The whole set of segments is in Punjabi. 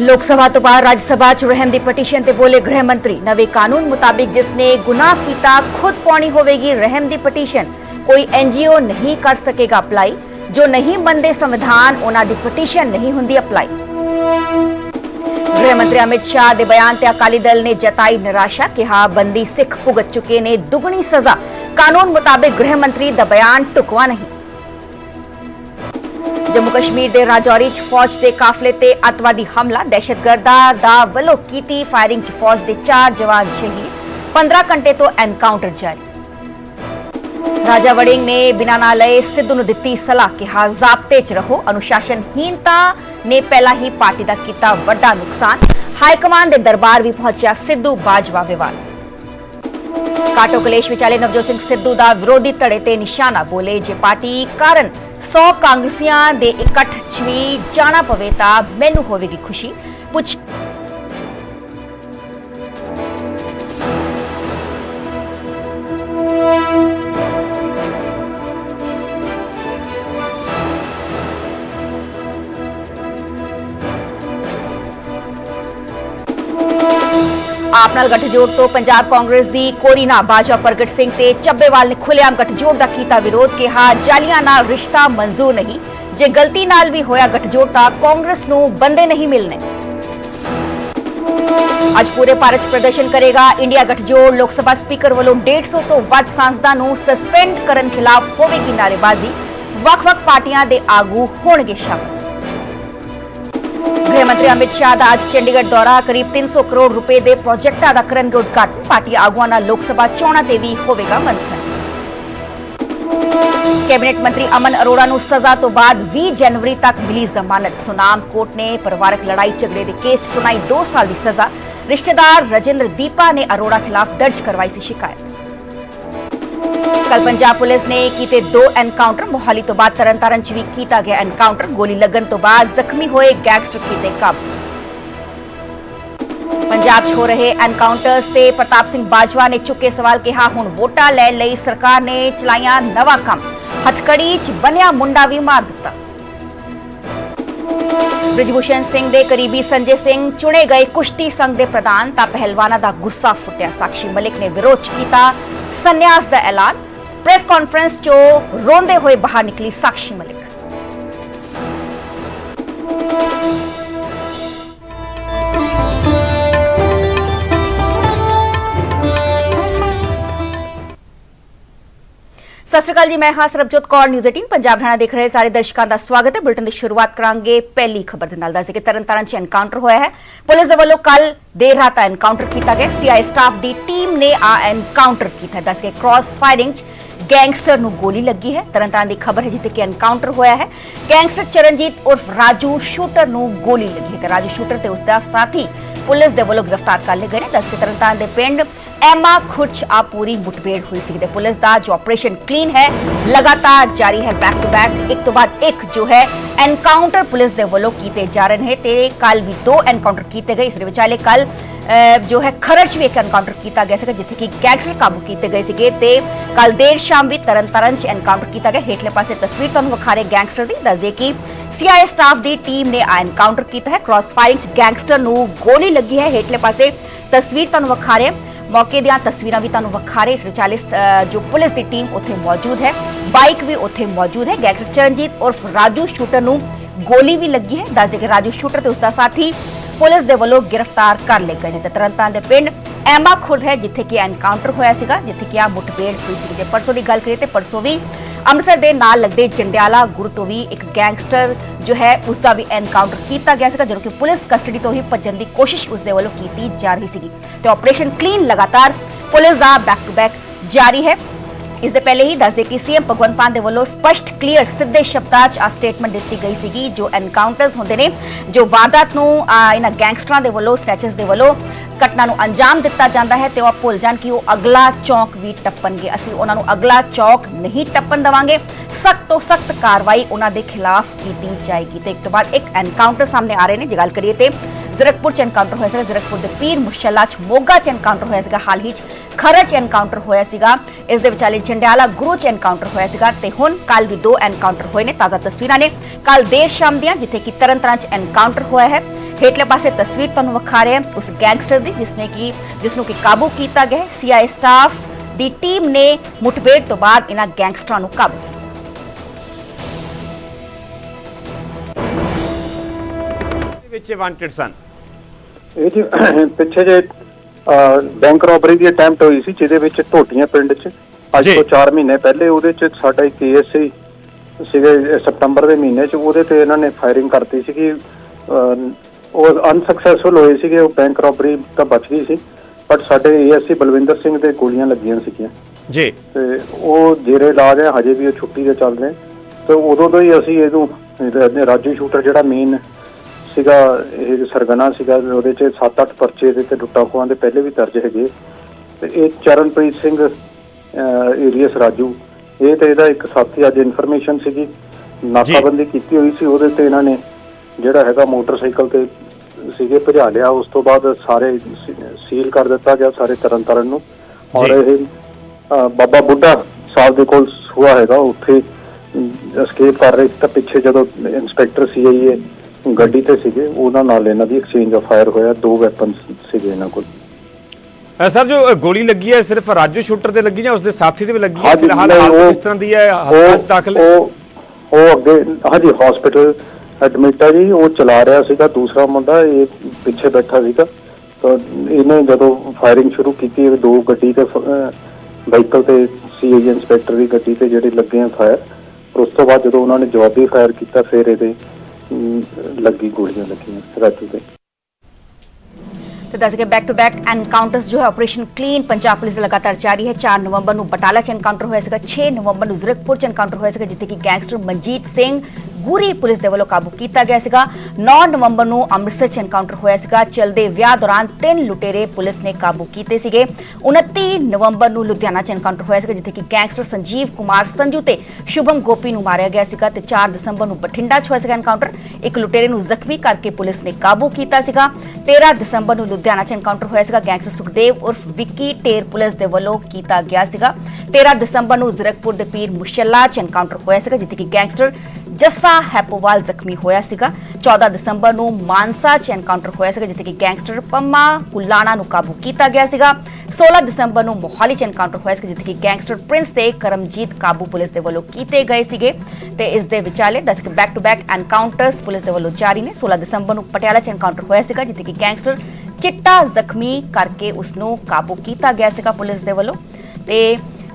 ਲੋਕ ਸਭਾ ਤੋਂ ਬਾਅਦ ਰਾਜ ਸਭਾ ਚ ਰਹਿਮ ਦੀ ਪਟੀਸ਼ਨ ਤੇ ਬੋਲੇ ਗ੍ਰਹਿ ਮੰਤਰੀ। ਨਵੇਂ ਕਾਨੂੰਨ ਮੁਤਾਬਿਕ ਜਿਸ ਨੇ ਗੁਨਾਹ ਕੀਤਾ, ਖੁਦ ਪਾਉਣੀ ਹੋਵੇਗੀ ਰਹਿਮ ਦੀ ਪਟੀਸ਼ਨ ਕੋਈ ਐਨਜੀਓ ਨਹੀਂ ਕਰ ਸਕੇਗਾ ਅਪਲਾਈ ਜੋ ਨਹੀਂ ਮੰਨਦੇ ਸੰਵਿਧਾਨ, ਉਹਨਾਂ ਦੀ ਪਟੀਸ਼ਨ ਨਹੀਂ ਹੁੰਦੀ ਅਪਲਾਈ ਗ੍ਰਹਿ ਮੰਤਰੀ ਅਮਿਤ ਸ਼ਾਹ ਦੇ ਬਿਆਨ ਤੇ ਅਕਾਲੀ ਦਲ ਨੇ ਜਤਾਈ ਨਿਰਾਸ਼ਾ, ਕਿਹਾ ਬੰਦੀ ਸਿੱਖ ਭੁਗਤ ਚੁੱਕੇ ਨੇ ਦੁੱਗਣੀ ਸਜ਼ਾ। ਕਾਨੂੰਨ ਮੁਤਾਬਿਕ ਗ੍ਰਹਿ ਮੰਤਰੀ ਦਾ ਬਿਆਨ ਟੁਕਵਾ ਨਹੀਂ। ਜੰਮੂ ਕਸ਼ਮੀਰ ਦੇ ਰਾਜੌਰੀ 'ਚ ਫੌਜ ਦੇ ਕਾਫਲੇ ਤੇ ਅੱਤਵਾਦੀ ਹਮਲਾ। ਦਹਿਸ਼ਤਗਰਦਾਂ ਦਾ ਵੱਲੋਂ ਕੀਤੀ ਫਾਇਰਿੰਗ 'ਚ ਫੌਜ ਦੇ 4 ਜਵਾਨ ਸ਼ਹੀਦ। 15 ਘੰਟੇ ਤੋਂ ਐਨਕਾਊਂਟਰ ਜਾਰੀ। ਰਾਜਾ ਵੜਿੰਗ ਨੇ ਬਿਨਾਂ ਨਾ ਲਏ ਸਿੱਧੂ ਨੂੰ ਦਿੱਤੀ ਸਲਾਹ ਕਿਹਾ ਜ਼ਾਬਤੇ 'ਚ ਰਹੋ। ਅਨੁਸ਼ਾਸਨਹੀਨਤਾ ਨੇ ਪਹਿਲਾਂ ਹੀ ਪਾਰਟੀ ਦਾ ਕੀਤਾ ਵੱਡਾ ਨੁਕਸਾਨ। ਹਾਈ ਕਮਾਂਡ ਦੇ ਦਰਬਾਰ ਵੀ ਪਹੁੰਚਿਆ ਸਿੱਧੂ ਬਾਜਵਾ ਵਿਵਾਦ। ਕਾਟੋ ਕਲੇਸ਼ ਵਿਚਾਲੇ ਨਵਜੋਤ ਸਿੰਘ ਸਿੱਧੂ ਦਾ ਵਿਰੋਧੀ ਧੜੇ ਤੇ ਨਿਸ਼ਾਨਾ ਬੋਲੇ। ਜੇ ਪਾਰਟੀ ਕਾਰਨ 100 ਕਾਂਗਰਸੀਆਂ ਦੇ ਇਕੱਠ 'ਚ ਵੀ ਜਾਣਾ ਪਵੇ ਤਾਂ ਮੈਨੂੰ ਹੋਵੇਗੀ ਖੁਸ਼ੀ। ਪੁੱਛ ਆਪ ਨਾਲ ਗੱਠਜੋੜ ਤੋਂ ਪੰਜਾਬ ਕਾਂਗਰਸ ਦੀ ਕੋਰੀ ਬਾਜਵਾ ਪ੍ਰਗਟ ਸਿੰਘ ਤੇ ਚੱਬੇਵਾਲ ਨੇ ਖੁੱਲੇਆਮ ਗੱਠਜੋੜ ਦਾ ਕੀਤਾ ਵਿਰੋਧ, ਕਿਹਾ ਜਾਲੀਆਂ ਨਾਲ ਰਿਸ਼ਤਾ ਮਨਜ਼ੂਰ ਨਹੀਂ। ਜੇ ਗਲਤੀ ਨਾਲ ਵੀ ਹੋਇਆ ਗੱਠਜੋੜ ਤਾਂ ਕਾਂਗਰਸ ਨੂੰ ਬੰਦੇ ਨਹੀਂ ਮਿਲਣੇ। ਅੱਜ ਪੂਰੇ ਭਾਰਤ 'ਚ ਪ੍ਰਦਰਸ਼ਨ ਕਰੇਗਾ ਇੰਡੀਆ ਗੱਠਜੋੜ। ਲੋਕ ਸਭਾ ਸਪੀਕਰ ਵੱਲੋਂ 150 ਤੋਂ ਵੱਧ ਸਾਂਸਦਾਂ ਨੂੰ ਸਸਪੈਂਡ ਕਰਨ ਖਿਲਾਫ ਹੋਵੇਗੀ ਨਾਅਰੇਬਾਜ਼ੀ। ਵੱਖ-ਵੱਖ ਪਾਰਟੀਆਂ ਦੇ ਆਗੂ ਹੋਣਗੇ ਸ਼ਾਮਲ। ਗ੍ਰਹਿ ਮੰਤਰੀ ਅਮਿਤ ਸ਼ਾਹ ਦਾ ਅੱਜ ਚੰਡੀਗੜ੍ਹ ਦੌਰਾ ਕਰੀਬ 300 ਕਰੋੜ ਰੁਪਏ ਦੇ ਪ੍ਰੋਜੈਕਟਾਂ ਦਾ ਕਰਨਗੇ ਉਦਘਾਟਨ ਪਾਰਟੀ ਆਗੂਆਂ ਨਾਲ ਲੋਕ ਸਭਾ ਚੋਣਾਂ ਤੇ ਵੀ ਹੋਵੇਗਾ ਮੰਥਨ ਕੈਬਨਿਟ ਮੰਤਰੀ ਅਮਨ ਅਰੋੜਾ ਨੂੰ ਸਜ਼ਾ ਤੋਂ ਬਾਅਦ 20 ਜਨਵਰੀ ਤੱਕ ਮਿਲੀ ਜ਼ਮਾਨਤ ਸੁਨਾਮ ਕੋਰਟ ਨੇ ਪਰਿਵਾਰਕ ਲੜਾਈ ਝਗੜੇ ਦੇ ਕੇਸ 'ਚ ਸੁਣਾਈ 2 ਸਾਲ ਦੀ ਸਜ਼ਾ ਰਿਸ਼ਤੇਦਾਰ ਰਜਿੰਦਰ ਦੀਪਾ ਨੇ ਅਰੋੜਾ ਖਿਲਾਫ ਦਰਜ ਕਰਵਾਈ ਸੀ ਸ਼ਿਕਾਇਤ ਕੱਲ ਪੰਜਾਬ ਪੁਲਿਸ ਨੇ ਕੀਤੇ ਦੋ ਐਨਕਾਊਂਟਰ, ਮੋਹਾਲੀ ਤੋਂ ਬਾਅਦ ਤਰਨਤਾਰਨ 'ਚ ਵੀ ਕੀਤਾ ਗਿਆ ਐਨਕਾਊਂਟਰ। ਗੋਲੀ ਲੱਗਣ ਤੋਂ ਬਾਅਦ ਜ਼ਖਮੀ ਹੋਏ ਗੈਂਗਸਟਰ ਕੀਤੇ ਕਾਬੂ। ਪੰਜਾਬ 'ਚ ਹੋ ਰਹੇ ਐਨਕਾਊਂਟਰਸ ਤੇ ਪ੍ਰਤਾਪ ਸਿੰਘ ਬਾਜਵਾ ਨੇ ਚੁੱਕੇ ਸਵਾਲ ਕਿਹਾ, ਹੁਣ ਵੋਟਾਂ ਲੈਣ ਲਈ ਸਰਕਾਰ ਨੇ ਚਲਾਇਆ ਨਵਾਂ ਕੰਮ। ਹਥਕੜੀ 'ਚ ਬਣਿਆ ਮੁੰਡਾ ਵੀ ਮਾਰ ਦਿੱਤਾ। ਬ੍ਰਿਜਭੂਸ਼ਣ ਸਿੰਘ ਦੇ ਕਰੀਬੀ ਸੰਜੇ ਸਿੰਘ ਚੁਣੇ ਗਏ ਕੁਸ਼ਤੀ ਸੰਘ ਦੇ ਪ੍ਰਧਾਨ ਤਾਂ ਪਹਿਲਵਾਨਾਂ ਦਾ ਗੁੱਸਾ ਫੁੱਟਿਆ। ਸਾਕਸ਼ੀ ਮਲਿਕ ਨੇ ਵਿਰੋਧ 'ਚ ਕੀਤਾ। ਸੰਨਿਆਸ ਦਾ ਐਲਾਨ ਪ੍ਰੈਸ ਕਾਨਫਰੰਸ 'ਚੋਂ ਰੋਂਦੇ ਹੋਏ ਬਾਹਰ ਨਿਕਲੀ ਸਾਕਸ਼ੀ ਮਲਿਕ। ਸਤਿ ਸ਼੍ਰੀ ਅਕਾਲ ਜੀ, ਮੈਂ ਹਾਂ ਸਰਬਜੋਤ ਕੌਰ ਨਿਊਜ਼ 18 ਪੰਜਾਬ ਹਰਿਆਣਾ ਦੇਖ ਰਹੇ ਸਾਰੇ ਦਰਸ਼ਕਾਂ ਦਾ ਸਵਾਗਤ ਹੈ। ਬੁਲੇਟਿਨ ਦੀ ਸ਼ੁਰੂਆਤ ਕਰਾਂਗੇ ਪਹਿਲੀ ਖਬਰ ਦੇ ਨਾਲ। ਦੱਸ ਕਿ ਤਰਨਤਾਰਨ 'ਚ ਐਨਕਾਊਂਟਰ ਹੋਇਆ ਹੈ। ਪੁਲਿਸ ਦੇ ਵੱਲੋਂ ਕੱਲ ਦੇਰ ਰਾਤ ਐਨਕਾਊਂਟਰ ਕੀਤਾ ਗਿਆ। ਸੀਆਈ ਸਟਾਫ ਦੀ ਟੀਮ ਨੇ ਆ ਐਨਕਾਊਂਟਰ ਕੀਤਾ। ਦੱਸ ਕਿ ਕ੍ਰਾਸ ਫਾਇਰਿੰਗ 'ਚ ਗੈਂਗਸਟਰ ਨੂੰ ਗੋਲੀ ਲੱਗੀ ਹੈ। ਤਰਨਤਾਰਨ ਦੀ ਖਬਰ ਹੈ ਜਿੱਥੇ ਕਿ ਐਨਕਾਊਂਟਰ ਹੋਇਆ ਹੈ। ਗੈਂਗਸਟਰ ਚਰਨਜੀਤ ਉਰਫ ਰਾਜੂ ਸ਼ੂਟਰ ਨੂੰ ਗੋਲੀ ਲੱਗੀ ਹੈ। ਤੇ ਰਾਜੂ ਸ਼ੂਟਰ ਤੇ ਉਸ ਦਾ ਸਾਥੀ ਪੁਲਿਸ ਦੇ ਵੱਲੋਂ ਗ੍ਰਿਫਤਾਰ ਕਰ ਲਏ ਗਏ ਨੇ। ਦੱਸ ਕੇ ਤਰਨਤਾਰਨ ਦੇ ਪਿੰਡ ਐਮਾ ਖੁਰਚ ਆ ਪੂਰੀ ਮੁਠਭੇੜ ਹੋਈ ਸੀ ਤੇ ਪੁਲਿਸ ਦਾ ਜੋ ਆਪਰੇਸ਼ਨ ਕਲੀਨ ਹੈ ਲਗਾਤਾਰ ਜਾਰੀ ਹੈ ਬੈਕ ਟੂ ਬੈਕ ਇੱਕ ਤੋਂ ਬਾਅਦ ਇੱਕ ਜੋ ਹੈ ਐਨਕਾਊਂਟਰ ਪੁਲਿਸ ਦੇ ਵੱਲੋਂ ਕੀਤੇ ਜਾ ਰਹੇ ਨੇ ਤੇ ਕੱਲ ਵੀ ਦੋ ਐਨਕਾਊਂਟਰ ਕੀਤੇ ਗਏ ਇਸ ਦੇ ਵਿਚਾਲੇ ਕੱਲ ਜੋ ਹੈ ਖਰੜ ਵੀ ਇੱਕ ਐਨਕਾਊਂਟਰ ਕੀਤਾ ਗਿਆ ਸੀਗਾ ਜਿੱਥੇ ਕਿ ਗੈਂਗਸਟਰ ਕਾਬੂ ਕੀਤੇ ਗਏ ਸੀਗੇ ਤੇ ਕੱਲ ਦੇਰ ਸ਼ਾਮ ਵੀ ਤਰਨਤਾਰਨ ਚ ਐਨਕਾਊਂਟਰ ਕੀਤਾ ਗਿਆ ਹੇਠਲੇ ਪਾਸੇ ਤਸਵੀਰ ਤੁਹਾਨੂੰ ਵਿਖਾ ਰਹੇ ਗੈਂਗਸਟਰ ਦੀ ਦੱਸਦੇ ਕਿ ਸੀਆਈਏ ਸਟਾਫ ਦੀ ਟੀਮ ਨੇ ਆ ਐਨਕਾਊਂਟਰ ਕੀਤਾ ਹੈ ਕ੍ਰਾਸ ਫਾਇਰਿੰਗ ਚ ਗੈਂਗਸਟਰ ਨੂੰ ਗੋਲੀ ਲੱਗੀ ਹੈ ਹੇਠਲੇ ਪਾਸੇ ਤਸਵੀਰ ਤੁਹਾਨੂੰ ਵਿਖਾ ਰਹੇ ਹਾਂ। ਮੌਕੇ ਦੀਆਂ ਤਸਵੀਰਾਂ ਵੀ ਤੁਹਾਨੂੰ ਵਿਖਾ ਰਹੇ ਇਸ ਵਿਚਾਲੇ ਜੋ ਪੁਲਿਸ ਦੀ ਟੀਮ ਉੱਥੇ ਮੌਜੂਦ ਹੈ। ਬਾਈਕ ਵੀ ਉੱਥੇ ਮੌਜੂਦ ਹੈ। ਗੈਂਗਸਟਰ ਚਰਨਜੀਤ ਉਰਫ ਰਾਜੂ ਸ਼ੂਟਰ ਨੂੰ ਗੋਲੀ ਵੀ ਲੱਗੀ ਹੈ। ਦੱਸਦੇ ਕਿ ਰਾਜੂ ਸ਼ੂਟਰ ਤੇ ਉਸ ਦਾ ਸਾਥੀ ਪੁਲਿਸ ਦੇ ਵੱਲੋਂ ਗ੍ਰਿਫਤਾਰ ਕਰ ਲਏ ਗਏ ਨੇ ਤੇ ਤਰਨਤਾਰਨ ਦੇ ਪਿੰਡ ਐਮਾ ਖੁਰਦ ਹੈ, ਜਿੱਥੇ ਕਿ ਐਨਕਾਊਂਟਰ ਹੋਇਆ ਸੀਗਾ, ਜਿੱਥੇ ਕਿ ਆ ਮੁੱਠਭੇੜ ਹੋਈ ਸੀ ਤੇ ਪਰਸੋਂ ਦੀ ਗੱਲ ਕਰੀਏ ਤੇ ਪਰਸੋਂ ਵੀ ਅੰਮ੍ਰਿਤਸਰ ਦੇ ਨਾਲ ਲੱਗਦੇ ਜੰਡਿਆਲਾ ਗੁਰ ਤੋਂ ਵੀ ਇੱਕ ਗੈਂਗਸਟਰ ਜੋ ਹੈ ਉਸ ਦਾ ਵੀ ਐਨਕਾਊਂਟਰ ਕੀਤਾ ਗਿਆ ਸੀਗਾ, ਜਦੋਂ ਕਿ ਪੁਲਿਸ ਕਸਟਡੀ ਤੋਂ ਹੀ ਭੱਜਣ ਦੀ ਕੋਸ਼ਿਸ਼ ਉਸ ਦੇ ਵੱਲੋਂ ਕੀਤੀ ਜਾ ਰਹੀ ਸੀਗੀ। ਤੇ ਆਪਰੇਸ਼ਨ ਕਲੀਨ ਲਗਾਤਾਰ ਪੁਲਿਸ ਦਾ ਬੈਕ ਟੂ ਬੈਕ ਜਾਰੀ ਹੈ। ਇਸ ਦੇ ਪਹਿਲੇ ਹੀ ਦੱਸਦੇ ਕਿ ਸੀਐਮ ਭਗਵੰਤ ਮਾਨ ਦੇ ਵੱਲੋਂ ਸਪਸ਼ਟ ਕਲੀਅਰ ਸਿੱਧੇ ਸ਼ਬਦਾਂ 'ਚ ਆ ਸਟੇਟਮੈਂਟ ਦਿੱਤੀ ਗਈ ਸੀਗੀ, ਜੋ ਐਨਕਾਊਂਟਰਸ ਹੁੰਦੇ ਨੇ, ਜੋ ਵਾਰਦਾਤ ਨੂੰ ਇਹਨਾਂ ਗੈਂਗਸਟਰਾਂ ਦੇ ਵੱਲੋਂ ਸਨੈਚਰਸ ਦੇ ਵੱਲੋਂ ਘਟਨਾ ਨੂੰ ਅੰਜਾਮ ਦਿੱਤਾ ਜਾਂਦਾ ਹੈ ਤੇ ਉਹ ਭੁੱਲ ਜਾਣ ਕਿ ਉਹ ਅਗਲਾ ਚੌਕ ਵੀ ਟੱਪਣਗੇ। ਅਸੀਂ ਉਹਨਾਂ ਨੂੰ ਅਗਲਾ ਚੌਕ ਨਹੀਂ ਟੱਪਣ ਦੇਵਾਂਗੇ। ਸਖਤ ਤੋਂ ਸਖਤ ਕਾਰਵਾਈ ਉਹਨਾਂ ਦੇ ਖਿਲਾਫ ਕੀਤੀ ਜਾਏਗੀ। ਤੇ ਇੱਕ ਤੋਂ ਬਾਅਦ ਇੱਕ ਐਨਕਾਊਂਟਰ ਸਾਹਮਣੇ ਆ ਰਹੇ ਨੇ। ਜੇ ਗੱਲ ਕਰੀਏ ਤੇ ਜ਼ਰਕਪੁਰ ਚ ਐਨਕਾਊਂਟਰ ਹੋਇਆ ਸੀਗਾ ਜ਼ਰਕਪੁਰ ਦੇ ਪੀਰ ਮੁਸ਼ੱਲਾ ਚ, ਮੋਗਾ ਚ ਐਨਕਾਊਂਟਰ ਹੋਇਆ ਸੀਗਾ, ਹਾਲ ਹੀ ਚ ਖਰੜ ਚ ਐਨਕਾਊਂਟਰ ਹੋਇਆ ਸੀਗਾ। ਇਸ ਦੇ ਵਿਚਾਲੇ ਜੰਡਿਆਲਾ ਗੁਰੂ ਚ ਐਨਕਾਊਂਟਰ ਹੋਇਆ ਸੀਗਾ ਤੇ ਹੁਣ ਕੱਲ ਵੀ ਦੋ ਐਨਕਾਊਂਟਰ ਹੋਏ ਨੇ, ਤਾਜ਼ਾ ਤਸਵੀਰਾਂ ਨੇ। ਕੱਲ ਦੇਰ ਸ਼ਾਮ ਦੀਆਂ, ਜਿੱਥੇ ਕਿ ਤਰਨਤਾਰਨ ਚ ਐਨਕਾਊਂਟਰ ਹੋਇਆ ਹੈ। ਹੇਠਲੇ ਪਾਸੇ ਤਸਵੀਰ ਤੁਹਾਨੂੰ ਵਿਖਾ ਰਹੇ ਹਾਂ, ਉਸ ਗੈਂਗਸਟਰ ਦੀ, ਜਿਸਨੇ ਕਿ ਜਿਸ ਨੂੰ ਕਿ ਕਾਬੂ ਕੀਤਾ ਗਿਆ ਸੀਆਈ ਸਟਾਫ ਦੀ ਟੀਮ ਨੇ ਮੁਠਭੇੜ ਤੋਂ ਬਾਅਦ ਇਹਨਾਂ ਗੈਂਗਸਟਰਾਂ ਨੂੰ ਕਾਬੂ ਕੀਤਾ। ਵਿੱਚ ਵਾਂਟਡ ਸਨ ਇਹ ਜੀ ਪਿੱਛੇ ਜੇ ਬੈਂਕ ਰੋਬਰੀ ਦੀ ਅਟੈਂਪਟ ਹੋਈ ਸੀ ਜਿਹਦੇ ਵਿੱਚ ਢੋਟੀਆਂ ਪਿੰਡ 'ਚ ਅੱਜ। ਤੋਂ 4 ਮਹੀਨੇ ਪਹਿਲੇ ਉਹਦੇ 'ਚ ਸਾਡਾ ਇੱਕ ਕੇਸ ਸੀ ਸੀਗੇ ਸਤੰਬਰ ਦੇ ਮਹੀਨੇ 'ਚ ਉਹਦੇ ਤੇ ਇਹਨਾਂ ਨੇ ਫਾਇਰਿੰਗ ਕਰਤੀ ਸੀਗੀ। ਅਹ, ਉਹ ਅਨਸਕਸੈਸਫੁਲ ਹੋਏ ਸੀਗੇ ਉਹ ਬੈਂਕ ਰੋਬਰੀ ਤਾਂ ਬਚ ਗਈ ਸੀ ਬਟ ਸਾਡੇ ਏਐਸਸੀ ਬਲਵਿੰਦਰ ਸਿੰਘ ਦੇ ਗੋਲੀਆਂ ਲੱਗੀਆਂ ਸੀਗੀਆਂ। ਜੀ। ਤੇ ਉਹ ਜੇਰੇ ਇਲਾਜ ਹੈ ਹਜੇ ਵੀ ਉਹ ਛੁੱਟੀ ਤੇ ਚੱਲ ਰਹੇ। ਤੇ ਉਦੋਂ ਤੋਂ ਹੀ ਅਸੀਂ ਇਹਨੂੰ ਰਾਜੂ ਸ਼ੂਟਰ ਜਿਹੜਾ ਮੇਨ ਸੀਗਾ ਇਹ ਸਰਗਨਾ ਸੀਗਾ ਉਹਦੇ ਚ 7-8 ਪਰਚੇ ਦੇ ਤੇ ਲੁੱਟਾਂ ਖੋਹਾਂ ਦੇ ਪਹਿਲੇ ਵੀ ਦਰਜ ਹੈਗੇ। ਤੇ ਇਹ ਚਰਨਪ੍ਰੀਤ ਸਿੰਘ ਏਰੀਅਸ ਰਾਜੂ ਇਹ ਤੇ ਇਹਦਾ ਇੱਕ ਸਾਥੀ ਅੱਜ ਇਨਫੋਰਮੇਸ਼ਨ ਸੀਗੀ ਨਾਕਾਬੰਦੀ ਕੀਤੀ ਹੋਈ ਸੀ ਉਹਦੇ ਤੇ ਇਹਨਾਂ ਨੇ ਜਿਹੜਾ ਹੈਗਾ ਮੋਟਰਸਾਈਕਲ ਤੇ ਸੀਗੇ ਭਜਾ ਲਿਆ। ਉਸ ਤੋਂ ਬਾਅਦ ਸਾਰੇ ਸੀਲ ਕਰ ਦਿੱਤਾ ਗਿਆ ਸਾਰੇ ਤਰਨ ਤਾਰਨ ਨੂੰ ਔਰ। ਇਹ ਬਾਬਾ ਬੁੱਢਾ ਸਾਹਿਬ ਦੇ ਕੋਲ ਸੂਆ ਹੈਗਾ। ਉੱਥੇ ਐਸਕੇਪ ਕਰ ਰਹੇ ਸੀ ਤਾਂ ਪਿੱਛੇ ਜਦੋਂ ਇੰਸਪੈਕਟਰ ਸੀਆਈਏ ਗੱਡੀ ਤੇ ਸੀਗੇ ਉਹਨਾਂ ਨਾਲ ਇਹਨਾਂ ਦੀ ਐਕਸਚੇਂਜ ਆਫ ਫਾਇਰ ਹੋਇਆ ਦੋ ਵੈਪਨਸ ਸੀਗੇ ਇਹਨਾਂ ਕੋਲ। ਸਰ ਜੋ ਗੋਲੀ ਲੱਗੀ ਹੈ ਸਿਰਫ ਰਾਜੂ ਸ਼ੂਟਰ ਤੇ ਲੱਗੀ ਜਾਂ ਉਸਦੇ ਸਾਥੀ ਤੇ ਵੀ ਲੱਗੀ ਹੈ? ਫਿਲਹਾਲ ਹਾਲਤ ਕਿਸ ਤਰ੍ਹਾਂ ਦੀ ਹੈ? ਹਸਪਤਾਲ ਦਾਖਲ? ਉਹ ਉਹ ਅੱਗੇ ਹਾਂਜੀ ਹਸਪੀਟਲ ਐਡਮਿਟ ਹੈ ਜੀ ਉਹ ਚਲਾ ਰਿਹਾ ਸੀਗਾ ਦੂਸਰਾ ਮੁੰਡਾ ਇਹ ਪਿੱਛੇ ਬੈਠਾ ਸੀਗਾ। ਤਾਂ ਇਹਨੇ ਜਦੋਂ ਫਾਇਰਿੰਗ ਸ਼ੁਰੂ ਕੀਤੀ ਇਹ ਦੋ ਗੱਡੀ ਤੇ ਵਹੀਕਲ ਤੇ ਸੀਆਈ ਇੰਸਪੈਕਟਰ ਦੀ ਗੱਡੀ ਤੇ ਜਿਹੜੇ ਲੱਗੇ ਆ ਫਾਇਰ ਉਸ ਤੋਂ ਬਾਅਦ ਜਦੋਂ ਉਹਨਾਂ ਨੇ ਜਵਾਬੀ ਫਾਇਰ ਕੀਤਾ ਫਿਰ ਇਹਦੇ ਲੱਗੀ ਗੋਲੀਆਂ ਲੱਗੀਆਂ ਰਾਜੂ ਦੇ। ਤੇ ਦੱਸ ਕੇ ਬੈਕ ਟੂ ਬੈਕ ਐਨਕਾਊਂਟਰਸ ਜੋ ਹੈ ਆਪਰੇਸ਼ਨ ਕਲੀਨ ਪੰਜਾਬ ਪੁਲਿਸ ਦਾ ਲਗਾਤਾਰ ਜਾਰੀ ਹੈ। 4 ਨਵੰਬਰ ਨੂੰ ਬਟਾਲਾ ਚ ਐਨਕਾਊਂਟਰ ਹੋਇਆ ਸੀਗਾ 6 ਨਵੰਬਰ ਨੂੰ ਜ਼ਰਕਪੁਰ ਚ ਐਨਕਾਊਂਟਰ ਹੋਇਆ ਸੀਗਾ, ਜਿੱਥੇ ਕਿ ਗੈਂਗਸਟਰ ਮਨਜੀਤ ਸਿੰਘ ਗੂਰੀ ਪੁਲਿਸ ਦੇ ਵੱਲੋਂ ਕਾਬੂ ਕੀਤਾ ਗਿਆ ਸੀਗਾ 9 ਨਵੰਬਰ ਨੂੰ ਅੰਮ੍ਰਿਤਸਰ ਚ ਐਨਕਾਊਂਟਰ ਹੋਇਆ ਸੀਗਾ ਚਲਦੇ ਵਿਆਹ ਦੌਰਾਨ ਤਿੰਨ ਲੁਟੇਰੇ ਪੁਲਿਸ ਨੇ ਕਾਬੂ ਕੀਤੇ ਸੀਗੇ 29 ਨਵੰਬਰ ਨੂੰ ਲੁਧਿਆਣਾ ਚ ਐਨਕਾਊਂਟਰ ਹੋਇਆ ਸੀਗਾ ਜਿੱਥੇ ਕਿ ਗੈਂਗਸਟਰ ਸੰਜੀਵ ਕੁਮਾਰ ਸੰਜੂ ਤੇ ਸ਼ੁਭਮ ਗੋਪੀ ਨੂੰ ਮਾਰਿਆ ਗਿਆ ਸੀਗਾ ਤੇ 4 ਦਸੰਬਰ ਨੂੰ ਬਠਿੰਡਾ ਚ ਹੋਇਆ ਸੀਗਾ ਐਨਕਾਊਂਟਰ ਇੱਕ ਲੁਟੇਰੇ ਨੂੰ ਜ਼ਖਮੀ ਕਰਕੇ ਪੁਲਿਸ ਨੇ ਕਾਬੂ ਕੀਤਾ ਸੀਗਾ 13 ਦਸੰਬਰ ਨੂੰ ਲੁਧਿਆਣਾ ਚ ਐਨਕਾਊਂਟਰ ਹੋਇਆ ਸੀਗਾ ਗੈਂਗਸਟਰ ਸੁਖਦੇਵ ਉਰਫ ਵਿੱਕੀ ਟੇਰ ਪੁਲਿਸ ਦੇ ਵੱਲੋਂ ਕੀਤਾ ਗਿਆ ਸੀਗਾ 13 ਦਸੰਬਰ ਨੂੰ ਜ਼ਰਕਪੁਰ ਦੇ ਪੀਰ ਮੁਸ਼ੱਲਾ ਚ ਐਨਕਾਊਂਟਰ ਹੋਇਆ ਸੀਗਾ ਜਿੱਥੇ ਕਿ ਗੈਂਗਸਟਰ ਜੱਸਾ ਹੈਪੋਵਾਲ ਜ਼ਖਮੀ ਹੋਇਆ ਸੀਗਾ। 14 ਦਸੰਬਰ ਨੂੰ ਮਾਨਸਾ ਚ ਐਨਕਾਊਂਟਰ ਹੋਇਆ ਸੀਗਾ, ਜਿੱਥੇ ਕਿ ਗੈਂਗਸਟਰ ਪੰਮਾ ਕੁਲਾਣਾ ਨੂੰ ਕਾਬੂ ਕੀਤਾ ਗਿਆ ਸੀਗਾ। 16 ਦਸੰਬਰ ਨੂੰ ਮੋਹਾਲੀ ਚ ਐਨਕਾਊਂਟਰ ਹੋਇਆ ਸੀ ਜਿੱਥੇ ਕਿ ਗੈਂਗਸਟਰ ਪ੍ਰਿੰਸ ਤੇ ਕਰਮਜੀਤ ਕਾਬੂ ਪੁਲਿਸ ਦੇ ਵੱਲੋਂ ਕੀਤੇ ਗਏ ਸੀਗੇ। ਤੇ ਇਸ ਦੇ ਵਿਚਾਲੇ ਦੱਸ ਕਿ back to back encounters police ਦੇ ਵੱਲੋਂ ਜਾਰੀ ਨੇ। 16 ਦਸੰਬਰ ਨੂੰ ਪਟਿਆਲਾ ਚ ਐਨਕਾਊਂਟਰ ਹੋਇਆ ਸੀਗਾ, ਜਿੱਥੇ ਕਿ ਗੈਂਗਸਟਰ ਚਿੱਟਾ ਜ਼ਖਮੀ ਕਰਕੇ ਉਸ ਨੂੰ ਕਾਬੂ ਕੀਤਾ ਗਿਆ ਸੀਗਾ ਪੁਲਿਸ ਦੇ ਵੱਲੋਂ। ਤੇ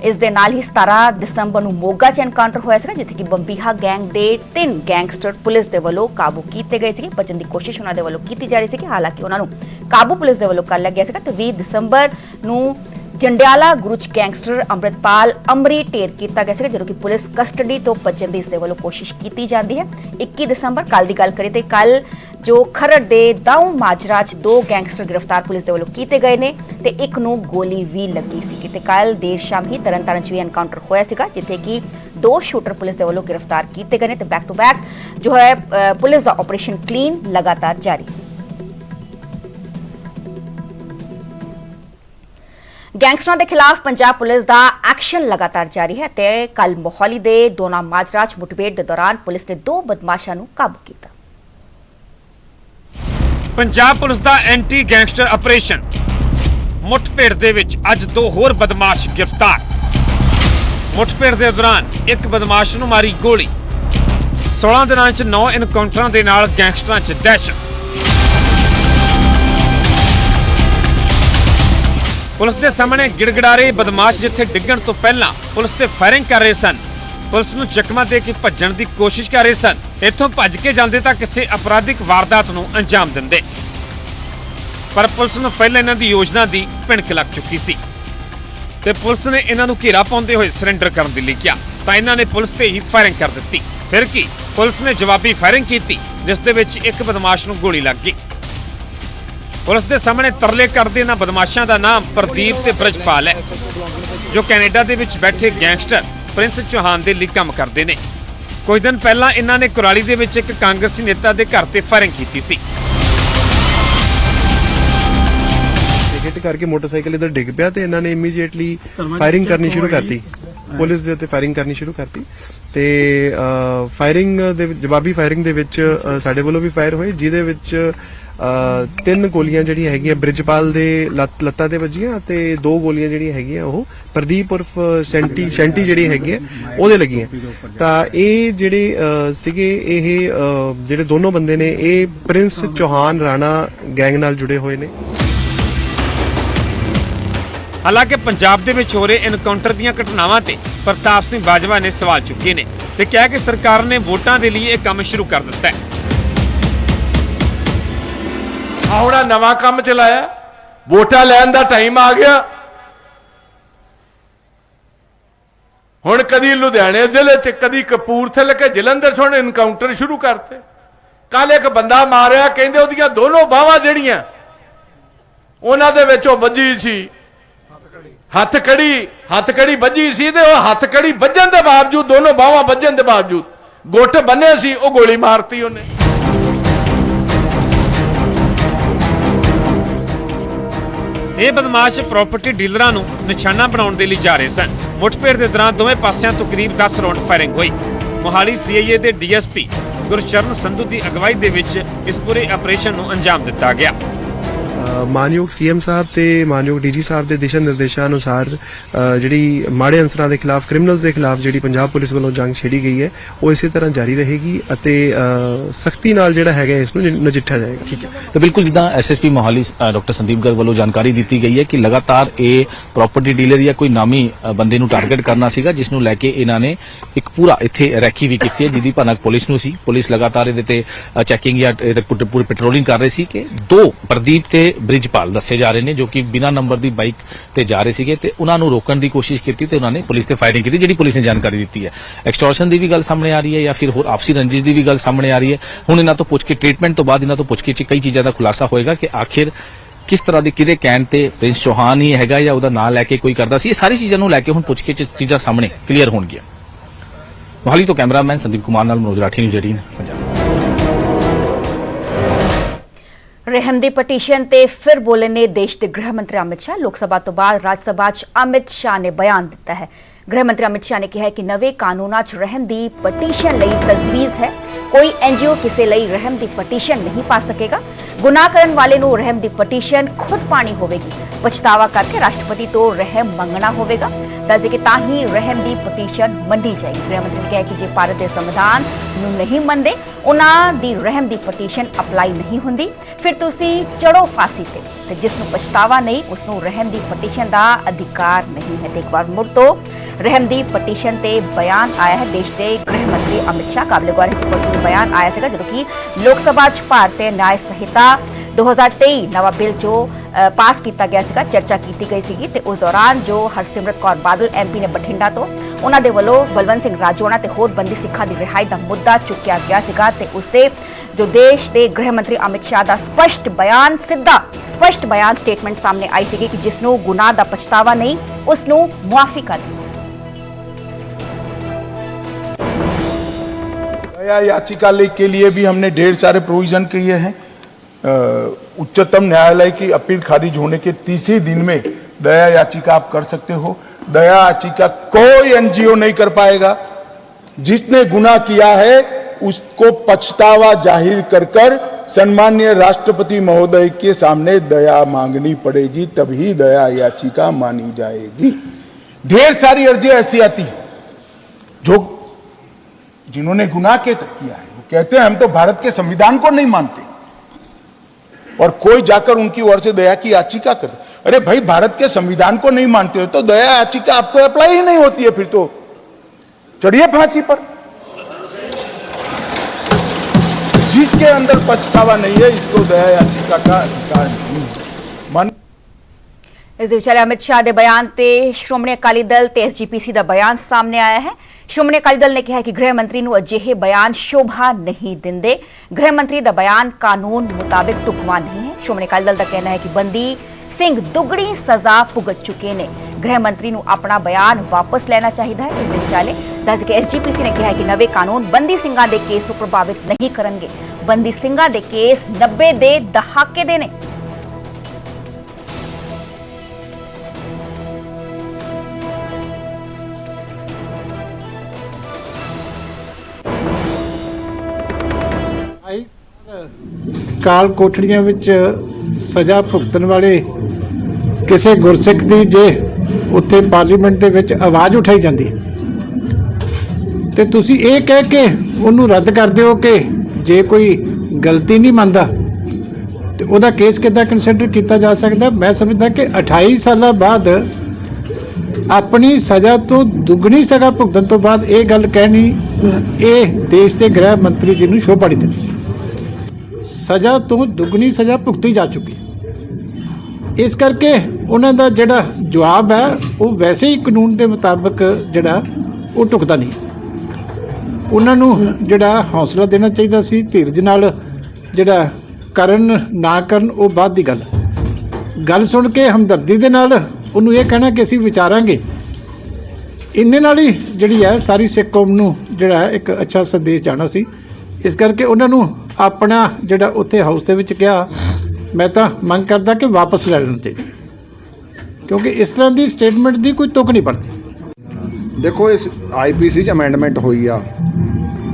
ਇਸ ਦੇ ਨਾਲ ਹੀ 17 ਦਸੰਬਰ ਨੂੰ ਮੋਗਾ ਚ ਐਨਕਾਊਂਟਰ ਹੋਇਆ ਸੀਗਾ, ਜਿੱਥੇ ਕਿ ਬੰਬੀਹਾ ਗੈਂਗ ਦੇ ਤਿੰਨ ਗੈਂਗਸਟਰ ਪੁਲਿਸ ਦੇ ਵੱਲੋਂ ਕਾਬੂ ਕੀਤੇ ਗਏ ਸੀਗੇ, ਬਚਣ ਦੀ ਕੋਸ਼ਿਸ਼ ਉਹਨਾਂ ਦੇ ਵੱਲੋਂ ਕੀਤੀ ਜਾ ਰਹੀ ਸੀ ਕਿ ਹਾਲਾਂਕਿ ਉਹਨਾਂ ਨੂੰ ਕਾਬੂ ਪੁਲਿਸ ਦੇ ਵੱਲੋਂ ਕਰ ਲਿਆ ਗਿਆ ਸੀਗਾ ਤੇ 20 ਦਸੰਬਰ ਨੂੰ ਜੰਡਿਆਲਾ ਗੁਰੂਚ ਗੈਂਗਸਟਰ ਅੰਮ੍ਰਿਤਪਾਲ ਅਮਰੀ ਢੇਰ ਕੀਤਾ ਗਿਆ ਸੀਗਾ, ਜਦੋਂ ਕਿ ਪੁਲਿਸ ਕਸਟਡੀ ਤੋਂ ਬਚਣ ਦੀ ਇਸ ਦੇ ਵੱਲੋਂ ਕੋਸ਼ਿਸ਼ ਕੀਤੀ ਜਾਂਦੀ ਹੈ। 21 ਦਸੰਬਰ ਕੱਲ ਦੀ ਗੱਲ ਕਰੀਏ ਤੇ ਕੱਲ ਜੋ ਖਰੜ ਦੇ ਦਾਊ ਮਾਜਰਾ 'ਚ ਦੋ ਗੈਂਗਸਟਰ ਗ੍ਰਿਫਤਾਰ ਪੁਲਿਸ ਦੇ ਵੱਲੋਂ ਕੀਤੇ ਗਏ ਨੇ ਤੇ ਇੱਕ ਨੂੰ ਗੋਲੀ ਵੀ ਲੱਗੀ ਸੀ ਤੇ ਕੱਲ ਦੇਰ ਸ਼ਾਮ ਹੀ ਤਰਨਤਾਰਨ 'ਚ ਵੀ ਐਨਕਾਊਂਟਰ ਹੋਇਆ ਸੀਗਾ, ਜਿੱਥੇ ਕਿ ਦੋ ਸ਼ੂਟਰ ਪੁਲਿਸ ਦੇ ਵੱਲੋਂ ਗ੍ਰਿਫਤਾਰ ਕੀਤੇ ਗਏ ਨੇ ਤੇ ਬੈਕ ਟੂ ਬੈਕ ਜੋ ਹੈ ਪੁਲਿਸ ਦਾ ਆਪਰੇਸ਼ਨ ਕਲੀਨ ਲਗਾਤਾਰ ਜਾਰੀ। ਗੈਂਗਸਟਰਾਂ ਦੇ ਖਿਲਾਫ ਪੰਜਾਬ ਪੁਲਿਸ ਦਾ ਐਕਸ਼ਨ ਲਗਾਤਾਰ ਜਾਰੀ ਹੈ ਤੇ ਕੱਲ ਮੋਹਾਲੀ ਦੇ ਦੋਨਾ ਮਾਜਰਾਜ ਮੁਠਭੇੜ ਦੇ ਦੌਰਾਨ ਪੁਲਿਸ ਨੇ ਦੋ ਬਦਮਾਸ਼ਾਂ ਨੂੰ ਕਾਬੂ ਕੀਤਾ। ਪੰਜਾਬ ਪੁਲਿਸ ਦਾ ਐਂਟੀ ਗੈਂਗਸਟਰ ਆਪਰੇਸ਼ਨ। ਮੁੱਠਭੇੜ ਦੇ ਵਿੱਚ ਅੱਜ ਦੋ ਹੋਰ ਬਦਮਾਸ਼ ਗ੍ਰਿਫਤਾਰ। ਮੁੱਠਭੇੜ ਦੇ ਦੌਰਾਨ ਇੱਕ ਬਦਮਾਸ਼ ਨੂੰ ਮਾਰੀ ਗੋਲੀ। 16 ਦਿਨਾਂ 'ਚ 9 ਇਨਕਾਊਂਟਰਾਂ ਦੇ ਨਾਲ ਗੈਂਗਸਟਰਾਂ 'ਚ ਦਹਿਸ਼ਤ। ਪੁਲਿਸ ਦੇ ਸਾਹਮਣੇ ਗਿੜਗੜਾਰੇ, ਬਦਮਾਸ਼ ਜਿੱਥੇ ਡਿੱਗਣ ਤੋਂ ਪਹਿਲਾਂ ਪੁਲਿਸ ਤੇ ਫਾਇਰਿੰਗ ਕਰ ਰਹੇ ਸਨ। ਪੁਲਿਸ ਨੂੰ ਚਕਮਾ ਦੇ ਕੇ ਭੱਜਣ ਦੀ ਕੋਸ਼ਿਸ਼ ਕਰ ਰਹੇ ਸਨ। ਇੱਥੋਂ ਭੱਜ ਕੇ ਜਾਂਦੇ ਤਾਂ ਕਿਸੇ ਅਪਰਾਧਿਕ ਵਾਰਦਾਤ ਨੂੰ ਅੰਜਾਮ ਦਿੰਦੇ। ਪਰ ਪੁਲਿਸ ਨੂੰ ਪਹਿਲਾਂ ਇਹਨਾਂ ਦੀ ਯੋਜਨਾ ਦੀ ਭਿਣਕ ਲੱਗ ਚੁੱਕੀ ਸੀ। ਤੇ ਪੁਲਿਸ ਨੇ ਇਹਨਾਂ ਨੂੰ ਘੇਰਾ ਪਾਉਂਦੇ ਹੋਏ ਸਰੈਂਡਰ ਕਰਨ ਦੇ ਲਈ ਕਿਹਾ। ਤਾਂ ਇਹਨਾਂ ਨੇ ਪੁਲਿਸ ਤੇ ਹੀ ਫਾਇਰਿੰਗ ਕਰ ਦਿੱਤੀ। ਫਿਰ ਕੀ? ਪੁਲਿਸ ਨੇ ਜਵਾਬੀ ਫਾਇਰਿੰਗ ਕੀਤੀ, ਜਿਸ ਦੇ ਵਿੱਚ ਇੱਕ ਬਦਮਾਸ਼ ਨੂੰ ਗੋਲੀ ਲੱਗ ਗਈ। ਪੁਲਿਸ ਦੇ ਸਾਹਮਣੇ ਤਰਲੇ ਕਰਦੇ ਇਹਨਾਂ ਬਦਮਾਸ਼ਾਂ ਦਾ ਨਾਮ ਪ੍ਰਦੀਪ ਤੇ ਬ੍ਰਜਪਾਲ ਹੈ, ਜੋ ਕੈਨੇਡਾ ਦੇ ਵਿੱਚ ਬੈਠੇ ਗੈਂਗਸਟਰ ਪ੍ਰਿੰਸ ਚੌਹਾਨ ਦੇ ਲਈ ਕੰਮ ਕਰਦੇ ਨੇ। ਕੁਝ ਦਿਨ ਪਹਿਲਾਂ ਇਹਨਾਂ ਨੇ ਕੁਰਾਲੀ ਦੇ ਵਿੱਚ ਇੱਕ ਕਾਂਗਰਸੀ ਨੇਤਾ ਦੇ ਘਰ ਤੇ ਫਾਇਰਿੰਗ ਕੀਤੀ ਸੀ। ਹਿੱਟ ਕਰਕੇ ਮੋਟਰਸਾਈਕਲ ਇਧਰ ਡਿੱਗ ਪਿਆ ਤੇ ਇਹਨਾਂ ਨੇ ਇਮੀਡੀਏਟਲੀ ਫਾਇਰਿੰਗ ਕਰਨੀ ਸ਼ੁਰੂ ਕਰਤੀ। ਪੁਲਿਸ ਦੇ ਉੱਤੇ ਫਾਇਰਿੰਗ ਕਰਨੀ ਸ਼ੁਰੂ ਕਰਤੀ। ਤੇ ਫਾਇਰਿੰਗ ਦੇ ਜਵਾਬੀ ਫਾਇਰਿੰਗ ਦੇ ਵਿੱਚ ਸਾਡੇ ਵੱਲੋਂ ਵੀ ਫਾਇਰ ਹੋਏ, ਜਿਹਦੇ ਵਿੱਚ ਤਿੰਨ ਗੋਲੀਆਂ ਜਿਹੜੀਆਂ ਹੈਗੀਆਂ, ਬ੍ਰਿਜਪਾਲ ਦੇ ਲੱਤ, ਲੱਤਾਂ ਤੇ ਵੱਜੀਆਂ ਤੇ ਦੋ ਗੋਲੀਆਂ ਜਿਹੜੀਆਂ ਹੈਗੀਆਂ, ਉਹ ਪ੍ਰਦੀਪ ਉਰਫ ਸੈਂਟੀ ਸੈਂਟੀ ਜਿਹੜੀ ਹੈਗੀ ਹੈ ਉਹਦੇ ਲੱਗੀਆਂ। ਤਾਂ ਇਹ ਜਿਹੜੇ ਸੀਗੇ, ਇਹ ਜਿਹੜੇ ਦੋਨੋਂ ਬੰਦੇ ਨੇ, ਇਹ ਪ੍ਰਿੰਸ ਚੌਹਾਨ, ਰਾਣਾ ਗੈਂਗ ਨਾਲ ਜੁੜੇ ਹੋਏ ਨੇ। ਹਾਲਾਂਕਿ ਪੰਜਾਬ ਦੇ ਵਿੱਚ ਹੋ ਰਹੇ ਐਨਕਾਊਂਟਰ ਦੀਆਂ ਘਟਨਾਵਾਂ ਤੇ ਪ੍ਰਤਾਪ ਸਿੰਘ ਬਾਜਵਾ ਨੇ ਸਵਾਲ ਚੁੱਕੇ ਨੇ ਤੇ ਕਿਹਾ ਕਿ ਸਰਕਾਰ ਨੇ ਵੋਟਾਂ ਦੇ ਲਈ ਇਹ ਕੰਮ ਸ਼ੁਰੂ ਕਰ ਦਿੱਤਾ ਹੈ। ਆਹ ਨਵਾਂ ਕੰਮ ਚਲਾਇਆ। ਵੋਟਾਂ ਲੈਣ ਦਾ ਟਾਈਮ ਆ ਗਿਆ। ਹੁਣ ਕਦੀ ਲੁਧਿਆਣੇ ਜ਼ਿਲ੍ਹੇ 'ਚ, ਕਦੀ ਕਪੂਰਥਲੇ ਕੇ ਜਲੰਧਰ 'ਚ ਹੁਣ ਇਨਕਾਊਂਟਰ ਸ਼ੁਰੂ ਕਰਤੇ। ਕੱਲ ਇੱਕ ਬੰਦਾ ਮਾਰਿਆ, ਕਹਿੰਦੇ ਉਹਦੀਆਂ ਦੋਨੋਂ ਬਾਹਾਂ ਜਿਹੜੀਆਂ, ਉਹਨਾਂ ਦੇ ਵਿੱਚ ਉਹ ਵੱਜੀ ਸੀ। ਹੱਥ ਕੜੀ ਹੱਥ ਕੜੀ ਵੱਜੀ ਸੀ ਤੇ ਉਹ ਹੱਥ ਕੜੀ ਵੱਜਣ ਦੇ ਬਾਵਜੂਦ, ਦੋਨੋਂ ਬਾਹਾਂ ਵੱਜਣ ਦੇ ਬਾਵਜੂਦ, ਗੁੱਟ ਬੰਨੇ ਸੀ, ਉਹ ਗੋਲੀ ਮਾਰਤੀ ਉਹਨੇ। ਇਹ ਬਦਮਾਸ਼ ਪ੍ਰਾਪਰਟੀ ਡੀਲਰਾਂ ਨੂੰ ਨਿਸ਼ਾਨਾ ਬਣਾਉਣ ਦੇ ਲਈ ਜਾ ਰਹੇ ਸਨ। ਮੁੱਠਭੇੜ ਦੇ ਦੌਰਾਨ ਦੋਵੇਂ ਪਾਸਿਆਂ ਤੋਂ ਕਰੀਬ 10 ਰਾਉਂਡ ਫਾਇਰਿੰਗ ਹੋਈ। ਮੋਹਾਲੀ ਸੀਆਈਏ ਦੇ ਡੀਐਸਪੀ ਗੁਰਚਰਨ ਸੰਧੂ ਦੀ ਅਗਵਾਈ ਦੇ ਵਿੱਚ ਇਸ ਪੂਰੇ ਆਪਰੇਸ਼ਨ ਨੂੰ ਅੰਜਾਮ ਦਿੱਤਾ ਗਿਆ। ਮਾਨਯੋਗ ਸੀਐਮ ਸਾਹਿਬ ਤੇ ਮਾਨਯੋਗ ਡੀਜੀ ਸਾਹਿਬ ਦੇ ਦਿਸ਼ਾ ਨਿਰਦੇਸ਼ਾਂ ਅਨੁਸਾਰ ਜਿਹੜੀ ਮਾੜੇ ਅੰਸਰਾਂ ਦੇ ਖਿਲਾਫ ਕ੍ਰਿਮੀਨਲਸ ਦੇ ਖਿਲਾਫ ਜਿਹੜੀ ਪੰਜਾਬ ਪੁਲਿਸ ਵੱਲੋਂ ਜੰਗ ਛੇੜੀ ਗਈ ਹੈ ਉਹ ਇਸੇ ਤਰ੍ਹਾਂ ਜਾਰੀ ਰਹੇਗੀ ਅਤੇ ਸਖਤੀ ਨਾਲ ਜਿਹੜਾ ਹੈਗਾ ਇਸ ਨੂੰ ਨਜਿੱਠਿਆ ਜਾਏਗਾ। ਠੀਕ ਹੈ। ਤਾਂ ਬਿਲਕੁਲ ਜਿੱਦਾਂ ਐਸਐਸਪੀ ਮੋਹਾਲੀ ਅ, ਡਾਕਟਰ ਸੰਦੀਪ ਗਰਗ ਵੱਲੋਂ ਜਾਣਕਾਰੀ ਦਿੱਤੀ ਗਈ ਹੈ ਕਿ ਲਗਾਤਾਰ ਇਹ ਪ੍ਰਾਪਰਟੀ ਡੀਲਰ ਜਾਂ ਕੋਈ ਨਾਮੀ ਬੰਦੇ ਨੂੰ ਟਾਰਗੇਟ ਕਰਨਾ ਸੀਗਾ ਜਿਸ ਨੂੰ ਲੈ ਕੇ ਇਹਨਾਂ ਨੇ ਇੱਕ ਪੂਰਾ ਇੱਥੇ ਰੈਕੀ ਵੀ ਕੀਤੀ ਹੈ ਜਿਹਦੀ ਭਨਕ ਪੁਲਿਸ ਨੂੰ ਸੀ। ਪੁਲਿਸ ਲਗਾਤਾਰ ਇਹਦੇ ਤੇ ਚੈਕਿੰਗ ਜਾਂ ਇਹਦੇ ਪੂਰੀ ਪੂਰੀ ਪੈਟਰੋਲਿੰਗ ਕਰ ਰਹੀ ਸੀ ਕਿ ਦੋ ਪ੍ਰਦੀਪ ਤੇ ਬ੍ਰਿਜਪਾਲ ਦੱਸੇ ਜਾ ਰਹੇ ਨੇ, ਜੋ ਕਿ ਬਿਨਾਂ ਨੰਬਰ ਦੀ ਬਾਈਕ ਤੇ ਜਾ ਰਹੇ ਸੀਗੇ ਤੇ ਉਹਨਾਂ ਨੂੰ ਰੋਕਣ ਦੀ ਕੋਸ਼ਿਸ਼ ਕੀਤੀ ਤੇ ਉਹਨਾਂ ਨੇ ਪੁਲਿਸ ਤੇ ਫਾਇਰਿੰਗ ਕੀਤੀ, ਜਿਹੜੀ ਪੁਲਿਸ ਨੇ ਜਾਣਕਾਰੀ ਦਿੱਤੀ ਹੈ। ਐਕਸਟੋਰਸ਼ਨ ਦੀ ਵੀ ਗੱਲ ਸਾਹਮਣੇ ਆ ਰਹੀ ਹੈ ਜਾਂ ਫਿਰ ਹੋਰ ਆਪਸੀ ਰੰਜਿਸ਼ ਦੀ ਵੀ ਗੱਲ ਸਾਹਮਣੇ ਆ ਰਹੀ ਹੈ। ਹੁਣ ਇਹਨਾਂ ਤੋਂ ਪੁੱਛ ਕੇ ਟ੍ਰੀਟਮੈਂਟ ਤੋਂ ਬਾਅਦ ਇਹਨਾਂ ਤੋਂ ਪੁੱਛ ਕੇ ਕਈ ਚੀਜ਼ਾਂ ਦਾ ਖੁਲਾਸਾ ਹੋਏਗਾ ਕਿ ਆਖਿਰ ਕਿਸ ਤਰ੍ਹਾਂ ਦੇ ਕਿਹਦੇ ਕਹਿਣ ਤੇ ਪ੍ਰਿੰਸ ਚੌਹਾਨ ਹੀ ਹੈਗਾ ਜਾਂ ਉਹਦਾ ਨਾਂ ਲੈ ਕੇ ਕੋਈ ਕਰਦਾ ਸੀ। ਇਹ ਸਾਰੀ ਚੀਜ਼ਾਂ ਨੂੰ ਲੈ ਕੇ ਹੁਣ ਪੁੱਛ ਕੇ ਚੀਜ਼ਾਂ ਸਾਹਮਣੇ ਕਲੀਅਰ ਹੋਣਗੀਆਂ। ਮੋਹਾਲੀ ਤੋਂ ਕੈਮਰਾਮੈਨ ਸੰਦੀਪ ਕੁਮਾਰ ਨਾਲ ਮਨੋਜ ਰਾਠੀ, ਨਿਊਜ਼ 18 ਪੰਜਾਬ। ਰਹਿਮ ਦੀ ਪਟੀਸ਼ਨ ਤੇ ਫਿਰ ਬੋਲੇ ਨੇ ਦੇਸ਼ ਦੇ ਗ੍ਰਹਿ ਮੰਤਰੀ ਅਮਿਤ ਸ਼ਾਹ। ਲੋਕ ਸਭਾ ਤੋਂ ਬਾਅਦ ਰਾਜ ਸਭਾ 'ਚ ਅਮਿਤ ਸ਼ਾਹ ਨੇ ਬਿਆਨ ਦਿੱਤਾ ਹੈ। ਗ੍ਰਹਿ ਮੰਤਰੀ ਅਮਿਤ ਸ਼ਾਹ ਨੇ ਕਿਹਾ ਕਿ ਨਵੇਂ ਕਾਨੂੰਨਾਂ 'ਚ ਰਹਿਮ ਦੀ ਪਟੀਸ਼ਨ ਲਈ ਤਜਵੀਜ਼ ਹੈ। ਕੋਈ ਐਨਜੀਓ ਕਿਸੇ ਲਈ ਰਹਿਮ ਦੀ ਪਟੀਸ਼ਨ ਨਹੀਂ ਪਾ ਸਕੇਗਾ। ਗੁਨਾਹ ਕਰਨ ਵਾਲੇ ਨੂੰ ਰਹਿਮ ਦੀ ਪਟੀਸ਼ਨ ਖੁਦ ਪਾਣੀ ਹੋਵੇਗੀ। ਪਛਤਾਵਾ ਕਰਕੇ ਰਾਸ਼ਟਰਪਤੀ ਤੋਂ ਰਹਿਮ ਮੰਗਣਾ ਹੋਵੇਗਾ। ਦੱਸਦੇ ਕਿ ਤਾਂ ਹੀ ਰਹਿਮ ਦੀ ਪਟੀਸ਼ਨ ਮੰਨੀ ਜਾਏਗੀ। ਗ੍ਰਹਿ ਮੰਤਰੀ ਨੇ ਕਿਹਾ ਕਿ ਜੇ ਭਾਰਤ ਦੇ ਸੰਵਿਧਾਨ ਨੂੰ ਨਹੀਂ ਮੰਨਦੇ, ਉਹਨਾਂ ਦੀ ਰਹਿਮ ਦੀ ਪਟੀਸ਼ਨ ਅਪਲਾਈ ਨਹੀਂ ਹੁੰਦੀ। ਫਿਰ ਤੁਸੀਂ ਚੜੋ ਫਾਂਸੀ ਤੇ। ਤੇ ਜਿਸ ਨੂੰ ਪਛਤਾਵਾ ਨਹੀਂ, ਉਸ ਨੂੰ ਰਹਿਮ ਦੀ ਪਟੀਸ਼ਨ ਦਾ ਅਧਿਕਾਰ ਨਹੀਂ ਹੈ। ਤੇ ਇੱਕ ਵਾਰ ਮੁੜ ਤੋਂ ਰਹਿਮ ਦੀ ਪਟੀਸ਼ਨ ਤੇ ਬਿਆਨ ਆਇਆ ਹੈ। ਦੇਸ਼ ਦੇ ਗ੍ਰਹਿ ਮੰਤਰੀ ਅਮਿਤ ਸ਼ਾਹ ਕਾਬਲੇ ਗੌਰ ਹੈ ਕਿ ਪਰਸੋਂ ਬਿਆਨ ਆਇਆ ਸੀਗਾ, ਜਦੋਂ ਕਿ ਲੋਕ ਸਭਾ 'ਚ ਭਾਰਤੀ ਨਿਆਂ ਸੰਹਿਤਾ 2023 ਨਵਾਂ ਬਿੱਲ ਜੋ ਪਾਸ ਕੀਤਾ ਗਿਆ ਸੀਗਾ, ਚਰਚਾ ਕੀਤੀ ਗਈ ਸੀਗੀ ਤੇ ਉਸ ਦੌਰਾਨ ਜੋ ਹਰਸਿਮਰਤ ਕੌਰ ਬਾਦਲ ਐਮਪੀ ਨੇ ਬਠਿੰਡਾ ਤੋਂ, ਉਹਨਾਂ ਦੇ ਵੱਲੋਂ ਬਲਵੰਤ ਸਿੰਘ ਰਾਜੋਣਾ ਤੇ ਹੋਰ ਬੰਦੀ ਸਿੱਖਾਂ ਦੀ ਰਿਹਾਈ ਦਾ ਮੁੱਦਾ ਚੁੱਕਿਆ ਗਿਆ ਸੀਗਾ ਤੇ ਉਸ ਤੇ ਜੋ ਦੇਸ਼ ਦੇ ਗ੍ਰਹਿ ਮੰਤਰੀ ਅਮਿਤ ਸ਼ਾਹ ਦਾ ਸਪਸ਼ਟ ਬਿਆਨ ਸਿੱਧਾ, ਸਪਸ਼ਟ ਬਿਆਨ ਸਟੇਟਮੈਂਟ ਸਾਹਮਣੇ ਆਈ ਸੀਗੀ ਕਿ ਜਿਸ ਨੂੰ ਗੁਨਾਹ ਦਾ ਪਛਤਾਵਾ ਨਹੀਂ, ਉਸ ਨੂੰ ਮੁਆਫੀ ਕਰ ਦਿੱਤੀ। दया याचिका के लिए भी हमने ढेर सारे प्रोविज़न किए हैं। उच्चतम न्यायालय की अपील खारिज होने के तीसरे दिन में दया याचिका आप कर सकते हो। दया याचिका कोई एनजीओ नहीं कर पाएगा। जिसने गुनाह किया है, उसको पछतावा ज़ाहिर कर कर सम्मान्य राष्ट्रपति महोदय के सामने दया मांगनी पड़ेगी, तभी दया याचिका मानी जाएगी। ढेर सारी अर्जी ऐसी आती जो जिन्होंने गुनाह के किया है वो कहते हैं हम तो भारत के संविधान को नहीं मानते और कोई जाकर उनकी ओर से दया की याचिका करते अरे भाई भारत के संविधान को नहीं मानते हो तो दया याचिका आपको अप्लाई ही नहीं होती है फिर तो चढ़िए फांसी पर जिसके अंदर पछतावा नहीं है इसको दया याचिका का अधिकार नहीं है मान ਇਸ ਦੇ ਵਿਚਾਲੇ ਅਮਿਤ ਸ਼ਾਹ ਦੇ ਬਿਆਨ ਤੇ ਸ਼੍ਰੋਮਣੀ ਅਕਾਲੀ ਦਲ ਤੇ ਐਸਜੀਪੀਸੀ ਦਾ ਬਿਆਨ ਸਾਹਮਣੇ ਆਇਆ ਹੈ ਸ਼੍ਰੋਮਣੀ ਅਕਾਲੀ ਦਲ ਨੇ ਕਿਹਾ ਕਿ ਗ੍ਰਹਿ ਮੰਤਰੀ ਨੂੰ ਅਜਿਹੇ ਬਿਆਨ ਸ਼ੋਭਾ ਨਹੀਂ ਦਿੰਦੇ। ਗ੍ਰਹਿ ਮੰਤਰੀ ਦਾ ਬਿਆਨ ਕਾਨੂੰਨ ਮੁਤਾਬਿਕ ਢੁਕਵਾਂ ਨਹੀਂ ਹੈ। ਸ਼੍ਰੋਮਣੀ ਅਕਾਲੀ ਦਲ ਦਾ ਕਹਿਣਾ ਹੈ ਕਿ ਬੰਦੀ ਸਿੰਘ ਦੁੱਗਣੀ ਸਜ਼ਾ ਭੁਗਤ ਚੁੱਕੇ ਨੇ। ਗ੍ਰਹਿ ਮੰਤਰੀ ਨੂੰ ਆਪਣਾ ਬਿਆਨ ਵਾਪਸ ਲੈਣਾ ਚਾਹੀਦਾ ਹੈ। ਇਸ ਦੇ ਵਿਚਾਲੇ ਦੱਸ ਕੇ ਐਸਜੀਪੀਸੀ ਨੇ ਕਿਹਾ ਹੈ ਕਿ ਨਵੇਂ ਕਾਨੂੰਨ ਬੰਦੀ ਸਿੰਘਾਂ ਦੇ ਕੇਸ ਨੂੰ ਪ੍ਰਭਾਵਿਤ ਨਹੀਂ ਕਰਨਗੇ। ਬੰਦੀ ਸਿੰਘਾਂ ਦੇ ਕੇਸ 90 ਦੇ ਦਹਾਕੇ ਦੇ ਨੇ। ਕਾਲ ਕੋਠੜੀਆਂ ਵਿੱਚ ਸਜ਼ਾ ਭੁਗਤਣ ਵਾਲੇ ਕਿਸੇ ਗੁਰਸਿੱਖ ਦੀ ਜੇ ਉੱਥੇ ਪਾਰਲੀਮੈਂਟ ਦੇ ਵਿੱਚ ਆਵਾਜ਼ ਉਠਾਈ ਜਾਂਦੀ ਹੈ। ਤੇ ਤੁਸੀਂ ਇਹ ਕਹਿ ਕੇ ਉਹਨੂੰ ਰੱਦ ਕਰ ਦਿਓ ਕਿ ਜੇ ਕੋਈ ਗਲਤੀ ਨਹੀਂ ਮੰਨਦਾ, ਤੇ ਉਹਦਾ ਕੇਸ ਕਿੱਦਾਂ ਕੰਸੀਡਰ ਕੀਤਾ ਜਾ ਸਕਦਾ? ਮੈਂ ਸਮਝਦਾ ਕਿ 28 ਸਾਲਾਂ ਬਾਅਦ ਆਪਣੀ ਸਜ਼ਾ ਤੋਂ ਦੁੱਗਣੀ ਸਜ਼ਾ ਭੁਗਤਣ ਤੋਂ ਬਾਅਦ ਇਹ ਗੱਲ ਕਹਿਣੀ ਇਹ ਦੇਸ਼ ਦੇ ਗ੍ਰਹਿ ਮੰਤਰੀ ਜੀ ਨੂੰ ਸ਼ੋਭਾ ਨਹੀਂ ਦਿੰਦੀ। ਸਜ਼ਾ ਤੋਂ ਦੁੱਗਣੀ ਸਜ਼ਾ ਭੁਗਤੀ ਜਾ ਚੁੱਕੀ ਹੈ। ਇਸ ਕਰਕੇ ਉਹਨਾਂ ਦਾ ਜਿਹੜਾ ਜਵਾਬ ਹੈ, ਉਹ ਵੈਸੇ ਹੀ ਕਾਨੂੰਨ ਦੇ ਮੁਤਾਬਕ ਜਿਹੜਾ, ਉਹ ਟੁਕਦਾ ਨਹੀਂ। ਉਹਨਾਂ ਨੂੰ ਜਿਹੜਾ ਹੌਸਲਾ ਦੇਣਾ ਚਾਹੀਦਾ ਸੀ, ਧੀਰਜ ਨਾਲ ਜਿਹੜਾ ਕਰਨ ਨਾ ਕਰਨ, ਉਹ ਬਾਅਦ ਦੀ ਗੱਲ। ਗੱਲ ਸੁਣ ਕੇ ਹਮਦਰਦੀ ਦੇ ਨਾਲ ਉਹਨੂੰ ਇਹ ਕਹਿਣਾ ਕਿ ਅਸੀਂ ਵਿਚਾਰਾਂਗੇ। ਇੰਨੇ ਨਾਲ ਹੀ ਜਿਹੜੀ ਹੈ, ਸਾਰੀ ਸਿੱਖ ਕੌਮ ਨੂੰ ਜਿਹੜਾ ਇੱਕ ਅੱਛਾ ਸੰਦੇਸ਼ ਜਾਣਾ ਸੀ। ਇਸ ਕਰਕੇ ਉਹਨਾਂ ਨੂੰ ਆਪਣਾ ਜਿਹੜਾ ਉੱਥੇ ਹਾਊਸ ਦੇ ਵਿੱਚ ਕਿਹਾ ਮੈਂ ਤਾਂ ਮੰਗ ਕਰਦਾ ਕਿ ਵਾਪਸ ਲੈ ਲੈਣ ਚਾਹੀਦਾ ਕਿਉਂਕਿ ਇਸ ਤਰ੍ਹਾਂ ਦੀ ਸਟੇਟਮੈਂਟ ਦੀ ਕੋਈ ਤੁਕ ਨਹੀਂ ਬਣਦੀ। ਦੇਖੋ, ਇਸ ਆਈਪੀਸੀ ਚ ਅਮੈਂਡਮੈਂਟ ਹੋਈ ਆ।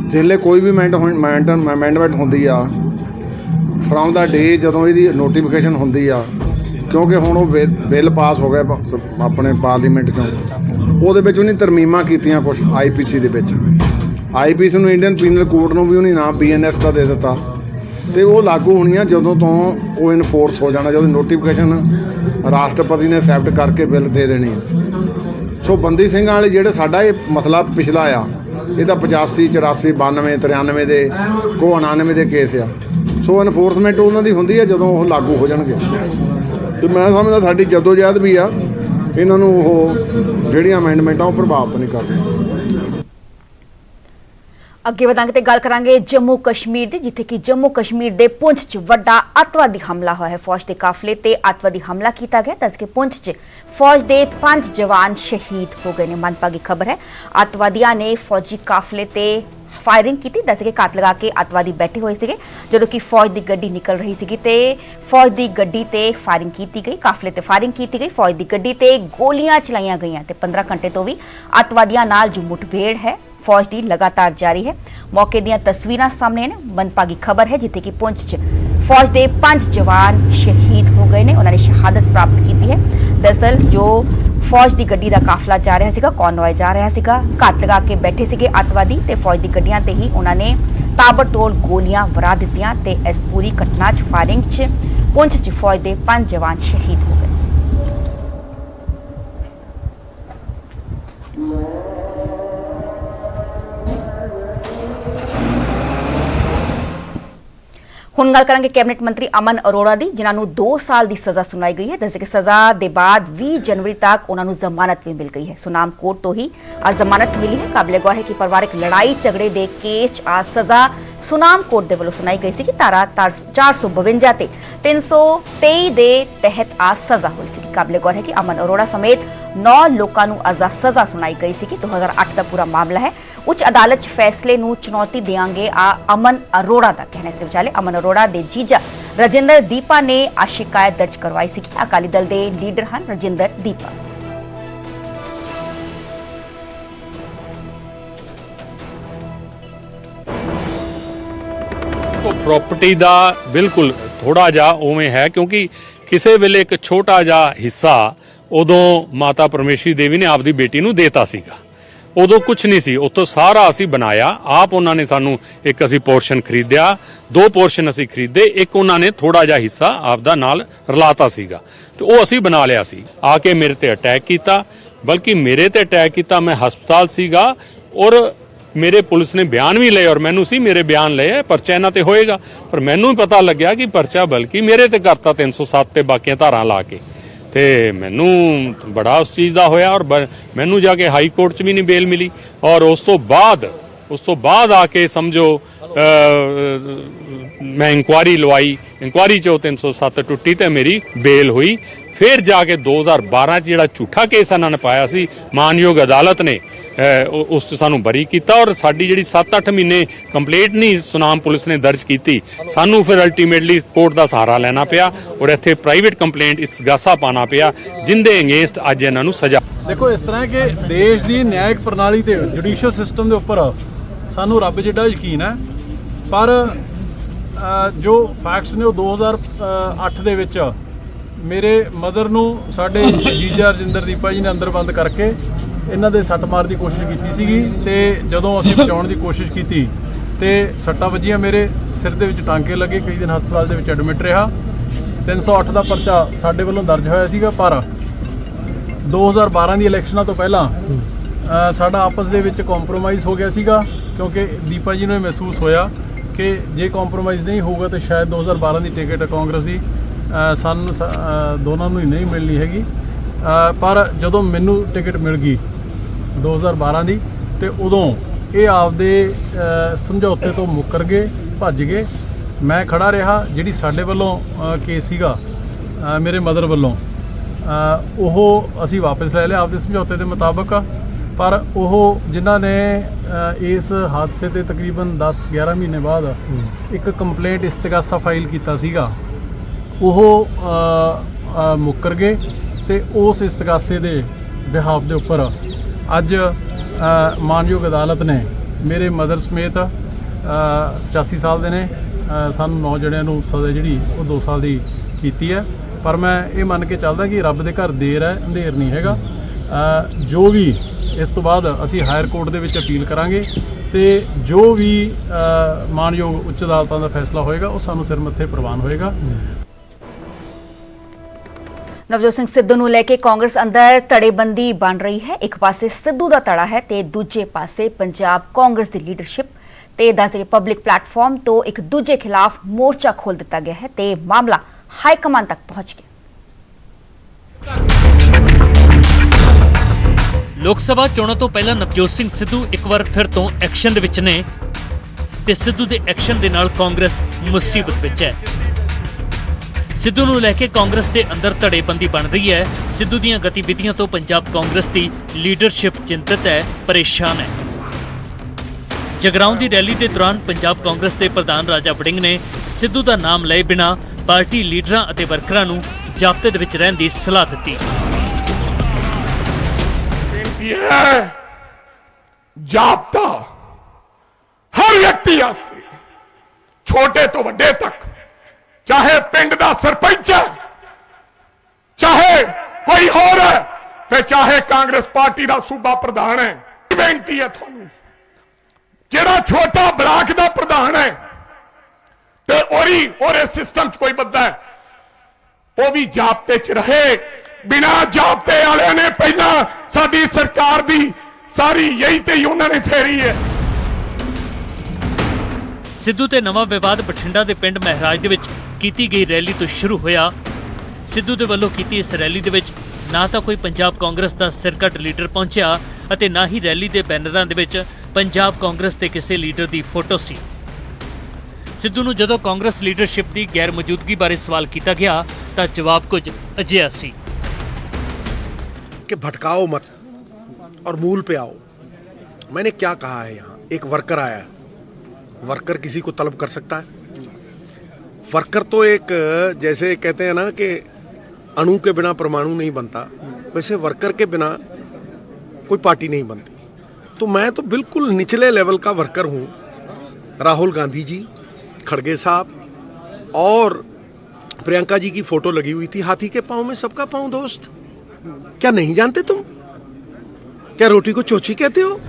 ਜਿਹਲੇ ਕੋਈ ਵੀ ਅਮੈਂਡਮੈਂਟ ਅਮੈਂਡਮੈਂਟ ਹੁੰਦੀ ਆ। ਫਰੋਮ ਦਾ ਡੇ ਜਦੋਂ ਇਹਦੀ ਨੋਟੀਫਿਕੇਸ਼ਨ ਹੁੰਦੀ ਆ। ਕਿਉਂਕਿ ਹੁਣ ਉਹ ਬਿ- ਬਿੱਲ ਪਾਸ ਹੋ ਗਿਆ ਆਪਣੇ ਪਾਰਲੀਮੈਂਟ ਚੋਂ। ਉਹਦੇ ਵਿੱਚ ਉਹਨੇ ਤਰਮੀਮਾਂ ਕੀਤੀਆਂ ਕੁਝ ਆਈਪੀਸੀ ਦੇ ਵਿੱਚ। ਆਈਪੀਸੀ ਨੂੰ ਇੰਡੀਅਨ ਪੀਨਲ ਕੋਡ ਨੂੰ ਵੀ ਉਹਨੇ ਨਾਮ ਬੀਐਨਐਸ ਦਾ ਦੇ ਦਿੱਤਾ। ਤੇ ਉਹ ਲਾਗੂ ਹੋਣੀਆਂ ਜਦੋਂ ਤੋਂ ਉਹ ਇਨਫੋਰਸ ਹੋ ਜਾਣਾ, ਜਦੋਂ ਨੋਟੀਫਿਕੇਸ਼ਨ ਰਾਸ਼ਟਰਪਤੀ ਨੇ ਐਕਸੈਪਟ ਕਰਕੇ ਬਿੱਲ ਦੇ ਦੇਣੇ ਆ। ਸੋ ਬੰਦੀ ਸਿੰਘਾਂ ਵਾਲੇ ਜਿਹੜੇ ਸਾਡਾ ਇਹ ਮਸਲਾ ਪਿਛਲਾ ਆ ਇਹਦਾ 85 84 92 93 ਦੇ, ਕੋ 99 ਦੇ ਕੇਸ ਆ। ਸੋ ਐਨਫੋਰਸਮੈਂਟ ਉਹਨਾਂ ਦੀ ਹੁੰਦੀ ਹੈ ਜਦੋਂ ਉਹ ਲਾਗੂ ਹੋ ਜਾਣਗੇ। ਤੇ ਮੈਂ ਸਮਝਦਾ ਸਾਡੀ ਜਦੋਜਹਿਦ ਵੀ ਆ, ਇਹਨਾਂ ਨੂੰ ਉਹ ਜਿਹੜੀਆਂ ਅਮੈਂਡਮੈਂਟਾਂ ਉਹ ਪ੍ਰਭਾਵਿਤ ਨਹੀਂ ਕਰਦੀਆਂ ਅੱਗੇ ਵਧਾਂਗੇ ਤੇ ਗੱਲ ਕਰਾਂਗੇ ਜੰਮੂ ਕਸ਼ਮੀਰ ਦੀ, ਜਿੱਥੇ ਕਿ ਜੰਮੂ ਕਸ਼ਮੀਰ ਦੇ ਪੁੰਛ 'ਚ ਵੱਡਾ ਅੱਤਵਾਦੀ ਹਮਲਾ ਹੋਇਆ ਹੈ। ਫੌਜ ਦੇ ਕਾਫਲੇ ਤੇ ਅੱਤਵਾਦੀ ਹਮਲਾ ਕੀਤਾ ਗਿਆ ਦੱਸ ਕੇ ਪੁੰਛ 'ਚ ਫੌਜ ਦੇ ਪੰਜ ਜਵਾਨ ਸ਼ਹੀਦ ਹੋ ਗਏ ਨੇ। ਮੰਦਭਾਗੀ ਖਬਰ ਹੈ, ਅੱਤਵਾਦੀਆਂ ਨੇ ਫੌਜੀ ਕਾਫਲੇ ਤੇ ਫਾਇਰਿੰਗ ਕੀਤੀ ਦੱਸ ਕੇ ਘਾਤ ਲਗਾ ਕੇ ਅੱਤਵਾਦੀ ਬੈਠੇ ਹੋਏ ਸੀਗੇ, ਜਦੋਂ ਕਿ ਫੌਜ ਦੀ ਗੱਡੀ ਨਿਕਲ ਰਹੀ ਸੀਗੀ ਤੇ ਫੌਜ ਦੀ ਗੱਡੀ ਤੇ ਫਾਇਰਿੰਗ ਕੀਤੀ ਗਈ। ਕਾਫਲੇ ਤੇ ਫਾਇਰਿੰਗ ਕੀਤੀ ਗਈ, ਫੌਜ ਦੀ ਗੱਡੀ ਤੇ ਗੋਲੀਆਂ ਚਲਾਈਆਂ ਗਈਆਂ ਤੇ 15 ਘੰਟੇ ਤੋਂ ਵੀ ਅੱਤਵਾਦੀਆਂ ਨਾਲ ਜੋ ਮੁਠਭੇੜ ਹੈ ਫੌਜ ਦੀ ਲਗਾਤਾਰ ਜਾਰੀ ਹੈ ਮੌਕੇ ਦੀਆਂ ਤਸਵੀਰਾਂ ਸਾਹਮਣੇ ਨੇ ਮੰਦਭਾਗੀ ਖਬਰ ਹੈ ਜਿੱਥੇ ਕਿ ਪੁੰਛ 'ਚ ਫੌਜ ਦੇ ਪੰਜ ਜਵਾਨ ਸ਼ਹੀਦ ਹੋ ਗਏ ਨੇ ਉਹਨਾਂ ਨੇ ਸ਼ਹਾਦਤ ਪ੍ਰਾਪਤ ਕੀਤੀ ਹੈ ਦਰਸਲ ਜੋ ਫੌਜ ਦੀ ਗੱਡੀ ਦਾ ਕਾਫਲਾ ਜਾ ਰਿਹਾ ਸੀਗਾ ਕੌਨਵਾਏ ਜਾ ਰਿਹਾ ਸੀਗਾ ਘੱਤ ਲਗਾ ਕੇ ਬੈਠੇ ਸੀਗੇ ਅੱਤਵਾਦੀ ਤੇ ਫੌਜ ਦੀ ਗੱਡੀਆਂ ਤੇ ਹੀ ਉਹਨਾਂ ਨੇ ਤਾਬੜਤੋੜ ਗੋਲੀਆਂ ਵਰਾ ਦਿੱਤੀਆਂ ਤੇ ਇਸ ਪੂਰੀ ਘਟਨਾ 'ਚ ਫਾਇਰਿੰਗ 'ਚ ਪੁੰਛ 'ਚ ਫੌਜ ਦੇ ਪੰਜ ਜਵਾਨ ਸ਼ਹੀਦ ਹੋ ਗਏ ਗੱਲ ਕਰਾਂਗੇ ਕੈਬਨਿਟ ਮੰਤਰੀ ਅਮਨ ਅਰੋੜਾ ਦੀ, ਜਿਨ੍ਹਾਂ ਨੂੰ 2 ਸਾਲ ਦੀ ਸਜ਼ਾ ਸੁਣਾਈ ਗਈ ਹੈ। ਦੱਸੇ ਕਿ ਸਜ਼ਾ ਦੇ ਬਾਅਦ 20 ਜਨਵਰੀ ਤੱਕ ਉਹਨਾਂ ਨੂੰ ਜ਼ਮਾਨਤ ਵੀ ਮਿਲ ਗਈ ਹੈ। ਸੁਨਾਮ ਕੋਰਟ ਤੋਂ ਹੀ ਅੱਜ ਜ਼ਮਾਨਤ ਮਿਲੀ ਹੈ। ਕਾਬਲੇ ਗੌਰ ਹੈ ਕਿ ਪਰਿਵਾਰਕ ਲੜਾਈ ਝਗੜੇ ਦੇ ਕੇਸ ਆ ਸਜ਼ਾ ਸੁਨਾਮ ਕੋਰਟ ਦੇ ਵੱਲੋਂ ਸੁਣਾਈ ਗਈ ਸੀ ਕਿ ਧਾਰਾ 452 ਤੇ 323 ਦੇ ਤਹਿਤ ਆ ਸਜ਼ਾ ਹੋਈ ਸੀ। ਕਾਬਲੇ ਗੌਰ ਹੈ ਕਿ ਅਮਨ ਅਰੋੜਾ ਸਮੇਤ 9 ਲੋਕਾਂ ਨੂੰ ਅਜ਼ਾ ਸਜ਼ਾ ਸੁਣਾਈ ਗਈ ਸੀ ਕਿ 2008 ਦਾ ਪੂਰਾ ਮਾਮਲਾ ਹੈ। ਉੱਚ ਅਦਾਲਤ 'ਚ ਫੈਸਲੇ ਨੂੰ ਚੁਣੌਤੀ ਦੇਾਂਗੇ ਆ ਅਮਨ ਅਰੋੜਾ ਦਾ ਕਹਿਣਾ ਇਸ ਵਿਚਾਲੇ ਅਮਨ ਅਰੋੜਾ ਦੇ ਜੀਜਾ ਰਜਿੰਦਰ ਦੀਪਾ ਨੇ ਆ ਸ਼ਿਕਾਇਤ ਦਰਜ ਕਰਵਾਈ ਸੀ ਕਿ ਅਕਾਲੀ ਦਲ ਦੇ ਲੀਡਰ ਹਨ ਰਜਿੰਦਰ ਦੀਪਾ। ਪ੍ਰਾਪਰਟੀ ਦਾ ਬਿਲਕੁਲ ਥੋੜਾ ਜਿਹਾ ਉਵੇਂ ਹੈ, ਕਿਉਂਕਿ ਕਿਸੇ ਵੇਲੇ ਇੱਕ ਛੋਟਾ ਜਿਹਾ ਹਿੱਸਾ ਉਦੋਂ ਮਾਤਾ ਪਰਮੇਸ਼ਰੀ ਦੇਵੀ ਨੇ ਆਪਦੀ ਬੇਟੀ ਨੂੰ ਦੇਤਾ ਸੀਗਾ। ਉਦੋਂ ਕੁਝ ਨਹੀਂ ਸੀ। ਉੱਥੋਂ ਸਾਰਾ ਅਸੀਂ ਬਣਾਇਆ। ਆਪ ਉਹਨਾਂ ਨੇ ਸਾਨੂੰ ਇੱਕ ਅਸੀਂ ਪੋਰਸ਼ਨ ਖਰੀਦਿਆ। ਦੋ ਪੋਰਸ਼ਨ ਅਸੀਂ ਖਰੀਦੇ। ਇੱਕ ਉਹਨਾਂ ਨੇ ਥੋੜਾ ਜਿਹਾ ਹਿੱਸਾ ਆਪ ਦਾ ਨਾਲ ਰਲਾਤਾ ਸੀਗਾ। ਤੇ ਉਹ ਅਸੀਂ ਬਣਾ ਲਿਆ ਸੀ। ਆ ਕੇ ਮੇਰੇ ਤੇ ਅਟੈਕ ਕੀਤਾ। ਬਲਕਿ ਮੇਰੇ ਤੇ ਅਟੈਕ ਕੀਤਾ। ਮੈਂ ਹਸਪਤਾਲ ਸੀਗਾ ਔਰ ਮੇਰੇ ਪੁਲਿਸ ਨੇ ਬਿਆਨ ਵੀ ਲਏ ਔਰ ਮੈਨੂੰ ਸੀ ਮੇਰੇ ਬਿਆਨ ਲਏ। ਪਰਚਾ ਇਹਨਾਂ ਤੇ ਹੋਏਗਾ। ਪਰ ਮੈਨੂੰ ਹੀ ਪਤਾ ਲੱਗਿਆ ਕਿ ਪਰਚਾ ਬਲਕਿ ਮੇਰੇ ਤੇ ਕਰਤਾ 307 ਤੇ ਬਾਕੀਆਂ ਧਾਰਾਂ ਲਾ ਕੇ। ਤੇ ਮੈਨੂੰ ਬੜਾ ਉਸ ਚੀਜ਼ ਦਾ ਹੋਇਆ ਔਰ ਬ- ਮੈਨੂੰ ਜਾ ਕੇ ਹਾਈ ਕੋਰਟ 'ਚ ਵੀ ਨਹੀਂ ਬੇਲ ਮਿਲੀ ਔਰ ਉਸ ਤੋਂ ਬਾਅਦ, ਉਸ ਤੋਂ ਬਾਅਦ ਆ ਕੇ ਸਮਝੋ ਮੈਂ ਇਨਕੁਆਰੀ ਲਵਾਈ, ਇਨਕੁਆਰੀ 'ਚ ਉਹ 307 ਟੁੱਟੀ ਤੇ ਮੇਰੀ ਬੇਲ ਹੋਈ। ਫਿਰ ਜਾ ਕੇ 2012 'ਚ ਜਿਹੜਾ ਝੂਠਾ ਕੇਸ ਇਹਨਾਂ ਨੇ ਪਾਇਆ ਸੀ, ਮਾਨਯੋਗ ਅਦਾਲਤ ਨੇ ਉਸ 'ਚ ਸਾਨੂੰ ਬਰੀ ਕੀਤਾ ਔਰ ਸਾਡੀ ਜਿਹੜੀ 7-8 ਮਹੀਨੇ ਕੰਪਲੀਟ ਨਹੀਂ ਸੁਨਾਮ ਪੁਲਿਸ ਨੇ ਦਰਜ ਕੀਤੀ, ਸਾਨੂੰ ਫਿਰ ਅਲਟੀਮੇਟਲੀ ਕੋਰਟ ਦਾ ਸਹਾਰਾ ਲੈਣਾ ਪਿਆ ਔਰ ਇੱਥੇ ਪ੍ਰਾਈਵੇਟ ਕੰਪਲੇਂਟ ਇਸ ਗਾਸਾ ਪਾਣਾ ਪਿਆ, ਜਿੰਦੇ ਅਗੇਂਸਟ ਅੱਜ ਇਹਨਾਂ ਨੂੰ ਸਜ਼ਾ। ਦੇਖੋ, ਇਸ ਤਰ੍ਹਾਂ ਕਿ ਦੇਸ਼ ਦੀ ਨਿਆਇਕ ਪ੍ਰਣਾਲੀ ਤੇ ਜੁਡੀਸ਼ੀਅਲ ਸਿਸਟਮ ਦੇ ਉੱਪਰ ਸਾਨੂੰ ਰੱਬ ਜਿੱਡਾ ਯਕੀਨ ਹੈ, ਪਰ ਜੋ ਫੈਕਟਸ ਨੇ ਉਹ 2008 ਦੇ ਵਿੱਚ ਮੇਰੇ ਮਦਰ ਨੂੰ ਸਾਡੇ ਜੀਜਾ ਰਜਿੰਦਰ ਦੀਪਾ ਜੀ ਨੇ ਅੰਦਰ ਬੰਦ ਕਰਕੇ ਇਹਨਾਂ ਦੇ ਸੱਟ ਮਾਰ ਦੀ ਕੋਸ਼ਿਸ਼ ਕੀਤੀ ਸੀਗੀ ਤੇ ਜਦੋਂ ਅਸੀਂ ਬਚਾਉਣ ਦੀ ਕੋਸ਼ਿਸ਼ ਕੀਤੀ ਤੇ ਸੱਟਾਂ ਵੱਜੀਆਂ ਮੇਰੇ ਸਿਰ ਦੇ ਵਿੱਚ ਟਾਂਕੇ ਲੱਗੇ ਕਈ ਦਿਨ ਹਸਪਤਾਲ ਦੇ ਵਿੱਚ ਐਡਮਿਟ ਰਿਹਾ। 308 ਦਾ ਪਰਚਾ ਸਾਡੇ ਵੱਲੋਂ ਦਰਜ ਹੋਇਆ ਸੀਗਾ ਪਰ 2012 ਦੀ ਇਲੈਕਸ਼ਨਾਂ ਤੋਂ ਪਹਿਲਾਂ ਸਾਡਾ ਆਪਸ ਦੇ ਵਿੱਚ ਕੰਪਰੋਮਾਈਜ਼ ਹੋ ਗਿਆ ਸੀਗਾ ਕਿਉਂਕਿ ਦੀਪਾ ਜੀ ਨੂੰ ਇਹ ਮਹਿਸੂਸ ਹੋਇਆ ਕਿ ਜੇ ਕੰਪਰੋਮਾਈਜ਼ ਨਹੀਂ ਹੋਊਗਾ ਤਾਂ ਸ਼ਾਇਦ 2012 ਦੀ ਟਿਕਟ ਕਾਂਗਰਸ ਦੀ ਸਾਨੂੰ ਦੋਨਾਂ ਨੂੰ ਹੀ ਨਹੀਂ ਮਿਲਣੀ ਹੈਗੀ। ਪਰ ਜਦੋਂ ਮੈਨੂੰ ਟਿਕਟ ਮਿਲ ਗਈ 2012 ਦੀ ਤੇ ਉਦੋਂ ਇਹ ਆਪਦੇ ਸਮਝੌਤੇ ਤੋਂ ਮੁੱਕਰ ਗਏ ਭੱਜ ਗਏ। ਮੈਂ ਖੜਾ ਰਿਹਾ ਜਿਹੜੀ ਸਾਡੇ ਵੱਲੋਂ ਕੇਸ ਸੀਗਾ ਮੇਰੇ ਮਦਰ ਵੱਲੋਂ। ਉਹ ਅਸੀਂ ਵਾਪਸ ਲੈ ਲਿਆ ਆਪਦੇ ਸਮਝੌਤੇ ਦੇ ਮੁਤਾਬਕ। ਪਰ ਉਹ ਜਿਨ੍ਹਾਂ ਨੇ ਇਸ ਹਾਦਸੇ ਤੇ ਤਕਰੀਬਨ 10 11 ਮਹੀਨੇ ਬਾਅਦ ਇੱਕ ਕੰਪਲੇਂਟ ਇਸਤਗਾਸਾ ਫਾਈਲ ਕੀਤਾ ਸੀਗਾ ਉਹ ਮੁੱਕਰ ਗਏ ਤੇ ਉਸ ਇਸਤਗਾਸੇ ਦੇ ਬਿਹਾਫ ਦੇ ਉੱਪਰ ਅੱਜ ਅ, ਮਾਨਯੋਗ ਅਦਾਲਤ ਨੇ ਮੇਰੇ ਮਦਰ ਸਮੇਤ ਅ, 85 ਸਾਲ ਦੇ ਨੇ ਸਾਨੂੰ ਨੌ ਜਣਿਆਂ ਨੂੰ ਸਜ਼ਾ ਜਿਹੜੀ ਉਹ 2 ਸਾਲ ਦੀ ਕੀਤੀ ਹੈ। ਪਰ ਮੈਂ ਇਹ ਮੰਨ ਕੇ ਚੱਲਦਾ ਕਿ ਰੱਬ ਦੇ ਘਰ ਦੇਰ ਹੈ ਅੰਧੇਰ ਨਹੀਂ ਹੈਗਾ। ਜੋ ਵੀ ਇਸ ਤੋਂ ਬਾਅਦ ਅਸੀਂ ਹਾਇਰ ਕੋਰਟ ਦੇ ਵਿੱਚ ਅਪੀਲ ਕਰਾਂਗੇ ਤੇ ਜੋ ਵੀ ਅ, ਮਾਨਯੋਗ ਉੱਚ ਅਦਾਲਤਾਂ ਦਾ ਫੈਸਲਾ ਹੋਏਗਾ ਉਹ ਸਾਨੂੰ ਸਿਰ ਮੱਥੇ ਪ੍ਰਵਾਨ ਹੋਏਗਾ। ਨਵਜੋਤ ਸਿੰਘ ਸਿੱਧੂ ਨੂੰ ਲੈ ਕੇ ਕਾਂਗਰਸ ਅੰਦਰ ਧੜੇਬੰਦੀ ਬਣ ਰਹੀ ਹੈ। ਇੱਕ ਪਾਸੇ ਸਿੱਧੂ ਦਾ ਧੜਾ ਹੈ ਤੇ ਦੂਜੇ ਪਾਸੇ ਪੰਜਾਬ ਕਾਂਗਰਸ ਦੀ ਲੀਡਰਸ਼ਿਪ ਤੇ ਦੱਸਦੇ ਪਬਲਿਕ ਪਲੇਟਫਾਰਮ ਤੋਂ ਇੱਕ ਦੂਜੇ ਖਿਲਾਫ ਮੋਰਚਾ ਖੋਲ ਦਿੱਤਾ ਗਿਆ ਹੈ ਤੇ ਮਾਮਲਾ ਹਾਈ ਕਮਾਂਡ ਤੱਕ ਪਹੁੰਚ ਗਿਆ। ਲੋਕ ਸਭਾ ਚੋਣਾਂ ਤੋਂ ਪਹਿਲਾਂ ਨਵਜੋਤ ਸਿੰਘ ਸਿੱਧੂ ਇੱਕ ਵਾਰ ਫਿਰ ਤੋਂ ਐਕਸ਼ਨ ਦੇ ਵਿੱਚ ਨੇ ਤੇ ਸਿੱਧੂ ਦੇ ਐਕਸ਼ਨ ਦੇ ਨਾਲ ਕਾਂਗਰਸ ਮੁਸੀਬਤ ਵਿੱਚ ਹੈ। ਸਿੱਧੂ ਨੂੰ ਲੈ ਕੇ ਕਾਂਗਰਸ ਦੇ ਅੰਦਰ ਧੜੇਬੰਦੀ ਬਣ ਰਹੀ ਹੈ। ਸਿੱਧੂ ਦੀਆਂ ਗਤੀਵਿਧੀਆਂ ਤੋਂ ਪੰਜਾਬ ਕਾਂਗਰਸ ਦੀ ਲੀਡਰਸ਼ਿਪ ਚਿੰਤਤ ਹੈ, ਪਰੇਸ਼ਾਨ ਹੈ। ਜਗਰਾਉਂ ਦੀ ਰੈਲੀ ਦੇ ਦੌਰਾਨ ਪੰਜਾਬ ਕਾਂਗਰਸ ਦੇ ਪ੍ਰਧਾਨ ਰਾਜਾ ਵੜਿੰਗ ਨੇ ਸਿੱਧੂ ਦਾ ਨਾਮ ਲਏ ਬਿਨਾ ਪਾਰਟੀ ਲੀਡਰਾਂ ਅਤੇ ਵਰਕਰਾਂ ਨੂੰ ਜਾਬਤੇ ਦੇ ਵਿੱਚ ਰਹਿਣ ਦੀ ਸਲਾਹ ਦਿੱਤੀ। ਬੇਨਤੀ ਹੈ, ਜਾਪਤਾ ਹਰ ਵਿਅਕਤੀ ਆਸੇ ਛੋਟੇ ਤੋਂ ਵੱਡੇ ਤੱਕ। ਚਾਹੇ ਪਿੰਡ ਦਾ ਸਰਪੰਚ ਹੈ, ਚਾਹੇ ਕੋਈ ਹੋਰ ਹੈ ਤੇ ਚਾਹੇ ਕਾਂਗਰਸ ਪਾਰਟੀ ਦਾ ਸੂਬਾ ਪ੍ਰਧਾਨ ਹੈ। ਬੇਨਤੀ ਹੈ ਤੁਹਾਨੂੰ। ਜਿਹੜਾ ਛੋਟਾ ਬਲਾਕ ਦਾ ਪ੍ਰਧਾਨ ਹੈ ਤੇ ਉਹਦੀ ਉਹਦੇ ਸਿਸਟਮ 'ਚ ਕੋਈ ਬੰਦਾ ਹੈ, ਉਹ ਵੀ ਜਾਪਤੇ 'ਚ ਰਹੇ। ਬਿਨਾ ਜਾਪਤੇ ਵਾਲਿਆਂ ਨੇ ਪਹਿਲਾਂ ਸਾਡੀ ਸਰਕਾਰ ਦੀ ਸਾਰੀ ਯਹੀ ਤੇ ਹੀ ਉਹਨਾਂ ਨੇ ਫੇਰੀ ਹੈ। ਸਿੱਧੂ ਤੇ ਨਵਾਂ ਵਿਵਾਦ ਬਠਿੰਡਾ ਦੇ ਪਿੰਡ ਮਹਿਰਾਜ ਦੇ ਵਿੱਚ। ਕੀਤੀ ਗਈ ਰੈਲੀ ਤੋਂ ਸ਼ੁਰੂ ਹੋਇਆ ਸਿੱਧੂ ਦੇ ਵੱਲੋਂ ਕੀਤੀ ਇਸ ਰੈਲੀ ਦੇ ਵਿੱਚ ਨਾ ਤਾਂ ਕੋਈ ਪੰਜਾਬ ਕਾਂਗਰਸ ਦਾ ਸਿਰਕੱਟ ਲੀਡਰ ਪਹੁੰਚਿਆ ਅਤੇ ਨਾ ਹੀ ਰੈਲੀ ਦੇ ਬੈਨਰਾਂ ਦੇ ਵਿੱਚ ਪੰਜਾਬ ਕਾਂਗਰਸ ਦੇ ਕਿਸੇ ਲੀਡਰ ਦੀ ਫੋਟੋ ਸੀ ਸਿੱਧੂ ਨੂੰ ਜਦੋਂ ਕਾਂਗਰਸ ਲੀਡਰਸ਼ਿਪ ਦੀ ਗੈਰ ਮੌਜੂਦਗੀ ਬਾਰੇ ਸਵਾਲ ਕੀਤਾ ਗਿਆ ਤਾਂ ਜਵਾਬ ਕੁਝ ਅਜਿਹਾ ਸੀ कि भटकाओ मत और मूल पे आओ मैंने क्या कहा है यहाँ एक वर्कर आया है वर्कर किसी को तलब कर सकता है वर्कर तो एक, जैसे कहते हैं ना कि अणु के बिना परमाणु नहीं बनता, वैसे वर्कर के बिना कोई पार्टी नहीं बनती। तो मैं तो बिल्कुल निचले लेवल का वर्कर हूँ, राहुल गांधी जी, खड़गे साहब, और प्रियंका जी की फ़ोटो लगी हुई थी, हाथी के पाँव में सबका पाँव दोस्त। क्या नहीं जानते तुम? क्या रोटी को चोची कहते हो?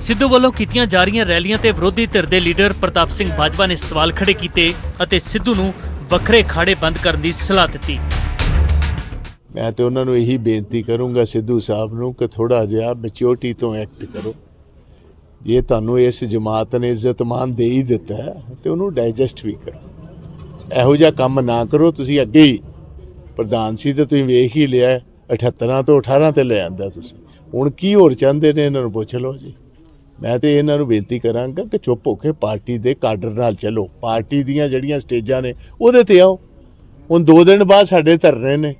ਸਿੱਧੂ ਵੱਲੋਂ ਕੀਤੀਆਂ ਜਾ ਰਹੀਆਂ ਰੈਲੀਆਂ ਤੇ ਵਿਰੋਧੀ ਧਿਰ ਦੇ ਲੀਡਰ ਪ੍ਰਤਾਪ ਸਿੰਘ ਬਾਜਵਾ ਨੇ ਸਵਾਲ ਖੜੇ ਕੀਤੇ ਅਤੇ ਸਿੱਧੂ ਨੂੰ ਵੱਖਰੇ ਖਾੜੇ ਬੰਦ ਕਰਨ ਦੀ ਸਲਾਹ ਦਿੱਤੀ। ਮੈਂ ਤੇ ਉਹਨਾਂ ਨੂੰ ਇਹੀ ਬੇਨਤੀ ਕਰੂੰਗਾ ਸਿੱਧੂ ਸਾਹਿਬ ਨੂੰ ਕਿ ਥੋੜਾ ਜਿਹਾ ਮੈਚਿਓਰਟੀ ਤੋਂ ਐਕਟ ਕਰੋ। ਜੇ ਤੁਹਾਨੂੰ ਇਸ ਜਮਾਤ ਨੇ ਇੱਜ਼ਤ ਮਾਨ ਦੇ ਹੀ ਦਿੱਤਾ ਹੈ, ਤੇ ਉਹਨੂੰ ਡਾਈਜੈਸਟ ਵੀ ਕਰੋ। ਇਹੋ ਜਿਹਾ ਕੰਮ ਨਾ ਕਰੋ ਤੁਸੀਂ ਅੱਗੇ ਹੀ ਪ੍ਰਧਾਨ ਸੀ ਤੇ ਤੁਸੀਂ ਵੇਖ ਹੀ ਲਿਆ 78 ਤੋਂ 18 ਤੇ ਲੈ ਆਂਦਾ ਤੁਸੀਂ। ਹੁਣ ਕੀ ਹੋਰ ਚਾਹੁੰਦੇ ਨੇ ਇਹਨਾਂ ਨੂੰ ਪੁੱਛ ਲਓ ਜੀ। ਮੈਂ ਤੇ ਇਹਨਾਂ ਨੂੰ ਬੇਨਤੀ ਕਰਾਂਗਾ ਕਿ ਚੁੱਪ ਹੋ ਕੇ ਪਾਰਟੀ ਦੇ ਕਾਡਰ ਨਾਲ ਚੱਲੋ। ਪਾਰਟੀ ਦੀਆਂ ਜਿਹੜੀਆਂ ਸਟੇਜਾਂ ਨੇ, ਉਹਦੇ ਤੇ ਆਓ। ਹੁਣ 2 ਦਿਨ ਬਾਅਦ ਸਾਡੇ ਧਰਨੇ ਨੇ।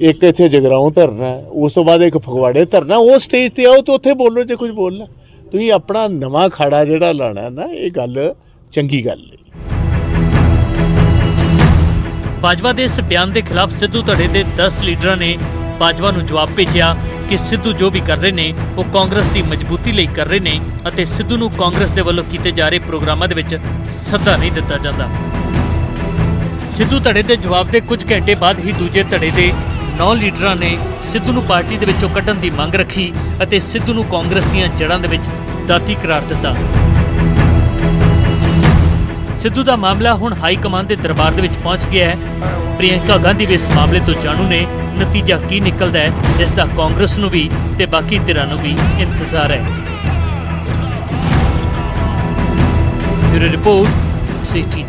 ਇੱਕ ਇੱਥੇ ਜਗਰਾਉਂ ਧਰਨਾ ਉਸ ਤੋਂ ਬਾਅਦ ਇੱਕ ਫਗਵਾੜੇ ਧਰਨਾ ਉਹ ਸਟੇਜ ਤੇ ਆਓ ਤੇ ਉੱਥੇ ਬੋਲੋ ਜੇ ਕੁਝ ਬੋਲਣਾ। ਤੁਸੀਂ ਆਪਣਾ ਨਵਾਂ ਖਾੜਾ ਜਿਹੜਾ ਲਾਣਾ ਨਾ, ਇਹ ਗੱਲ ਚੰਗੀ ਗੱਲ ਹੈ। ਬਾਜਵਾ ਦੇ ਇਸ ਬਿਆਨ ਦੇ ਖਿਲਾਫ ਸਿੱਧੂ ਧੜੇ ਦੇ 10 ਲੀਡਰਾਂ ਨੇ ਬਾਜਵਾ ਨੂੰ ਜਵਾਬ ਭੇਜਿਆ। ਕਿ ਸਿੱਧੂ ਜੋ ਵੀ ਕਰ ਰਹੇ ਨੇ, ਉਹ ਕਾਂਗਰਸ ਦੀ ਮਜ਼ਬੂਤੀ ਲਈ ਕਰ ਰਹੇ ਨੇ ਅਤੇ ਸਿੱਧੂ ਨੂੰ ਕਾਂਗਰਸ ਦੇ ਵੱਲੋਂ ਕੀਤੇ ਜਾ ਰਹੇ ਪ੍ਰੋਗਰਾਮਾਂ ਦੇ ਵਿੱਚ ਸੱਦਾ ਨਹੀਂ ਦਿੱਤਾ ਜਾਂਦਾ। ਸਿੱਧੂ ਧੜੇ ਦੇ ਜਵਾਬ ਦੇ ਕੁਝ ਘੰਟੇ ਬਾਅਦ ਹੀ ਦੂਜੇ ਧੜੇ ਦੇ ਨੌ ਲੀਡਰਾਂ ਨੇ ਸਿੱਧੂ ਨੂੰ ਪਾਰਟੀ ਦੇ ਵਿੱਚੋਂ ਕੱਢਣ ਦੀ ਮੰਗ ਰੱਖੀ ਅਤੇ ਸਿੱਧੂ ਨੂੰ ਕਾਂਗਰਸ ਦੀਆਂ ਜੜ੍ਹਾਂ ਦੇ ਵਿੱਚ ਦਾਤੀ ਕਰਾਰ ਦਿੱਤਾ। ਸਿੱਧੂ ਦਾ ਮਾਮਲਾ ਹੁਣ ਹਾਈ ਕਮਾਂਡ ਦੇ ਦਰਬਾਰ ਦੇ ਵਿੱਚ ਪਹੁੰਚ ਗਿਆ ਹੈ। ਪ੍ਰਿਯੰਕਾ ਗਾਂਧੀ ਵੀ ਇਸ ਮਾਮਲੇ ਤੋਂ ਜਾਣੂ ਨੇ ਨਤੀਜਾ ਕੀ ਨਿਕਲਦਾ ਹੈ, ਇਸ ਦਾ ਕਾਂਗਰਸ ਨੂੰ ਵੀ ਤੇ ਬਾਕੀ ਧਿਰਾਂ ਨੂੰ ਵੀ ਇੰਤਜ਼ਾਰ ਹੈ। Bureau report, city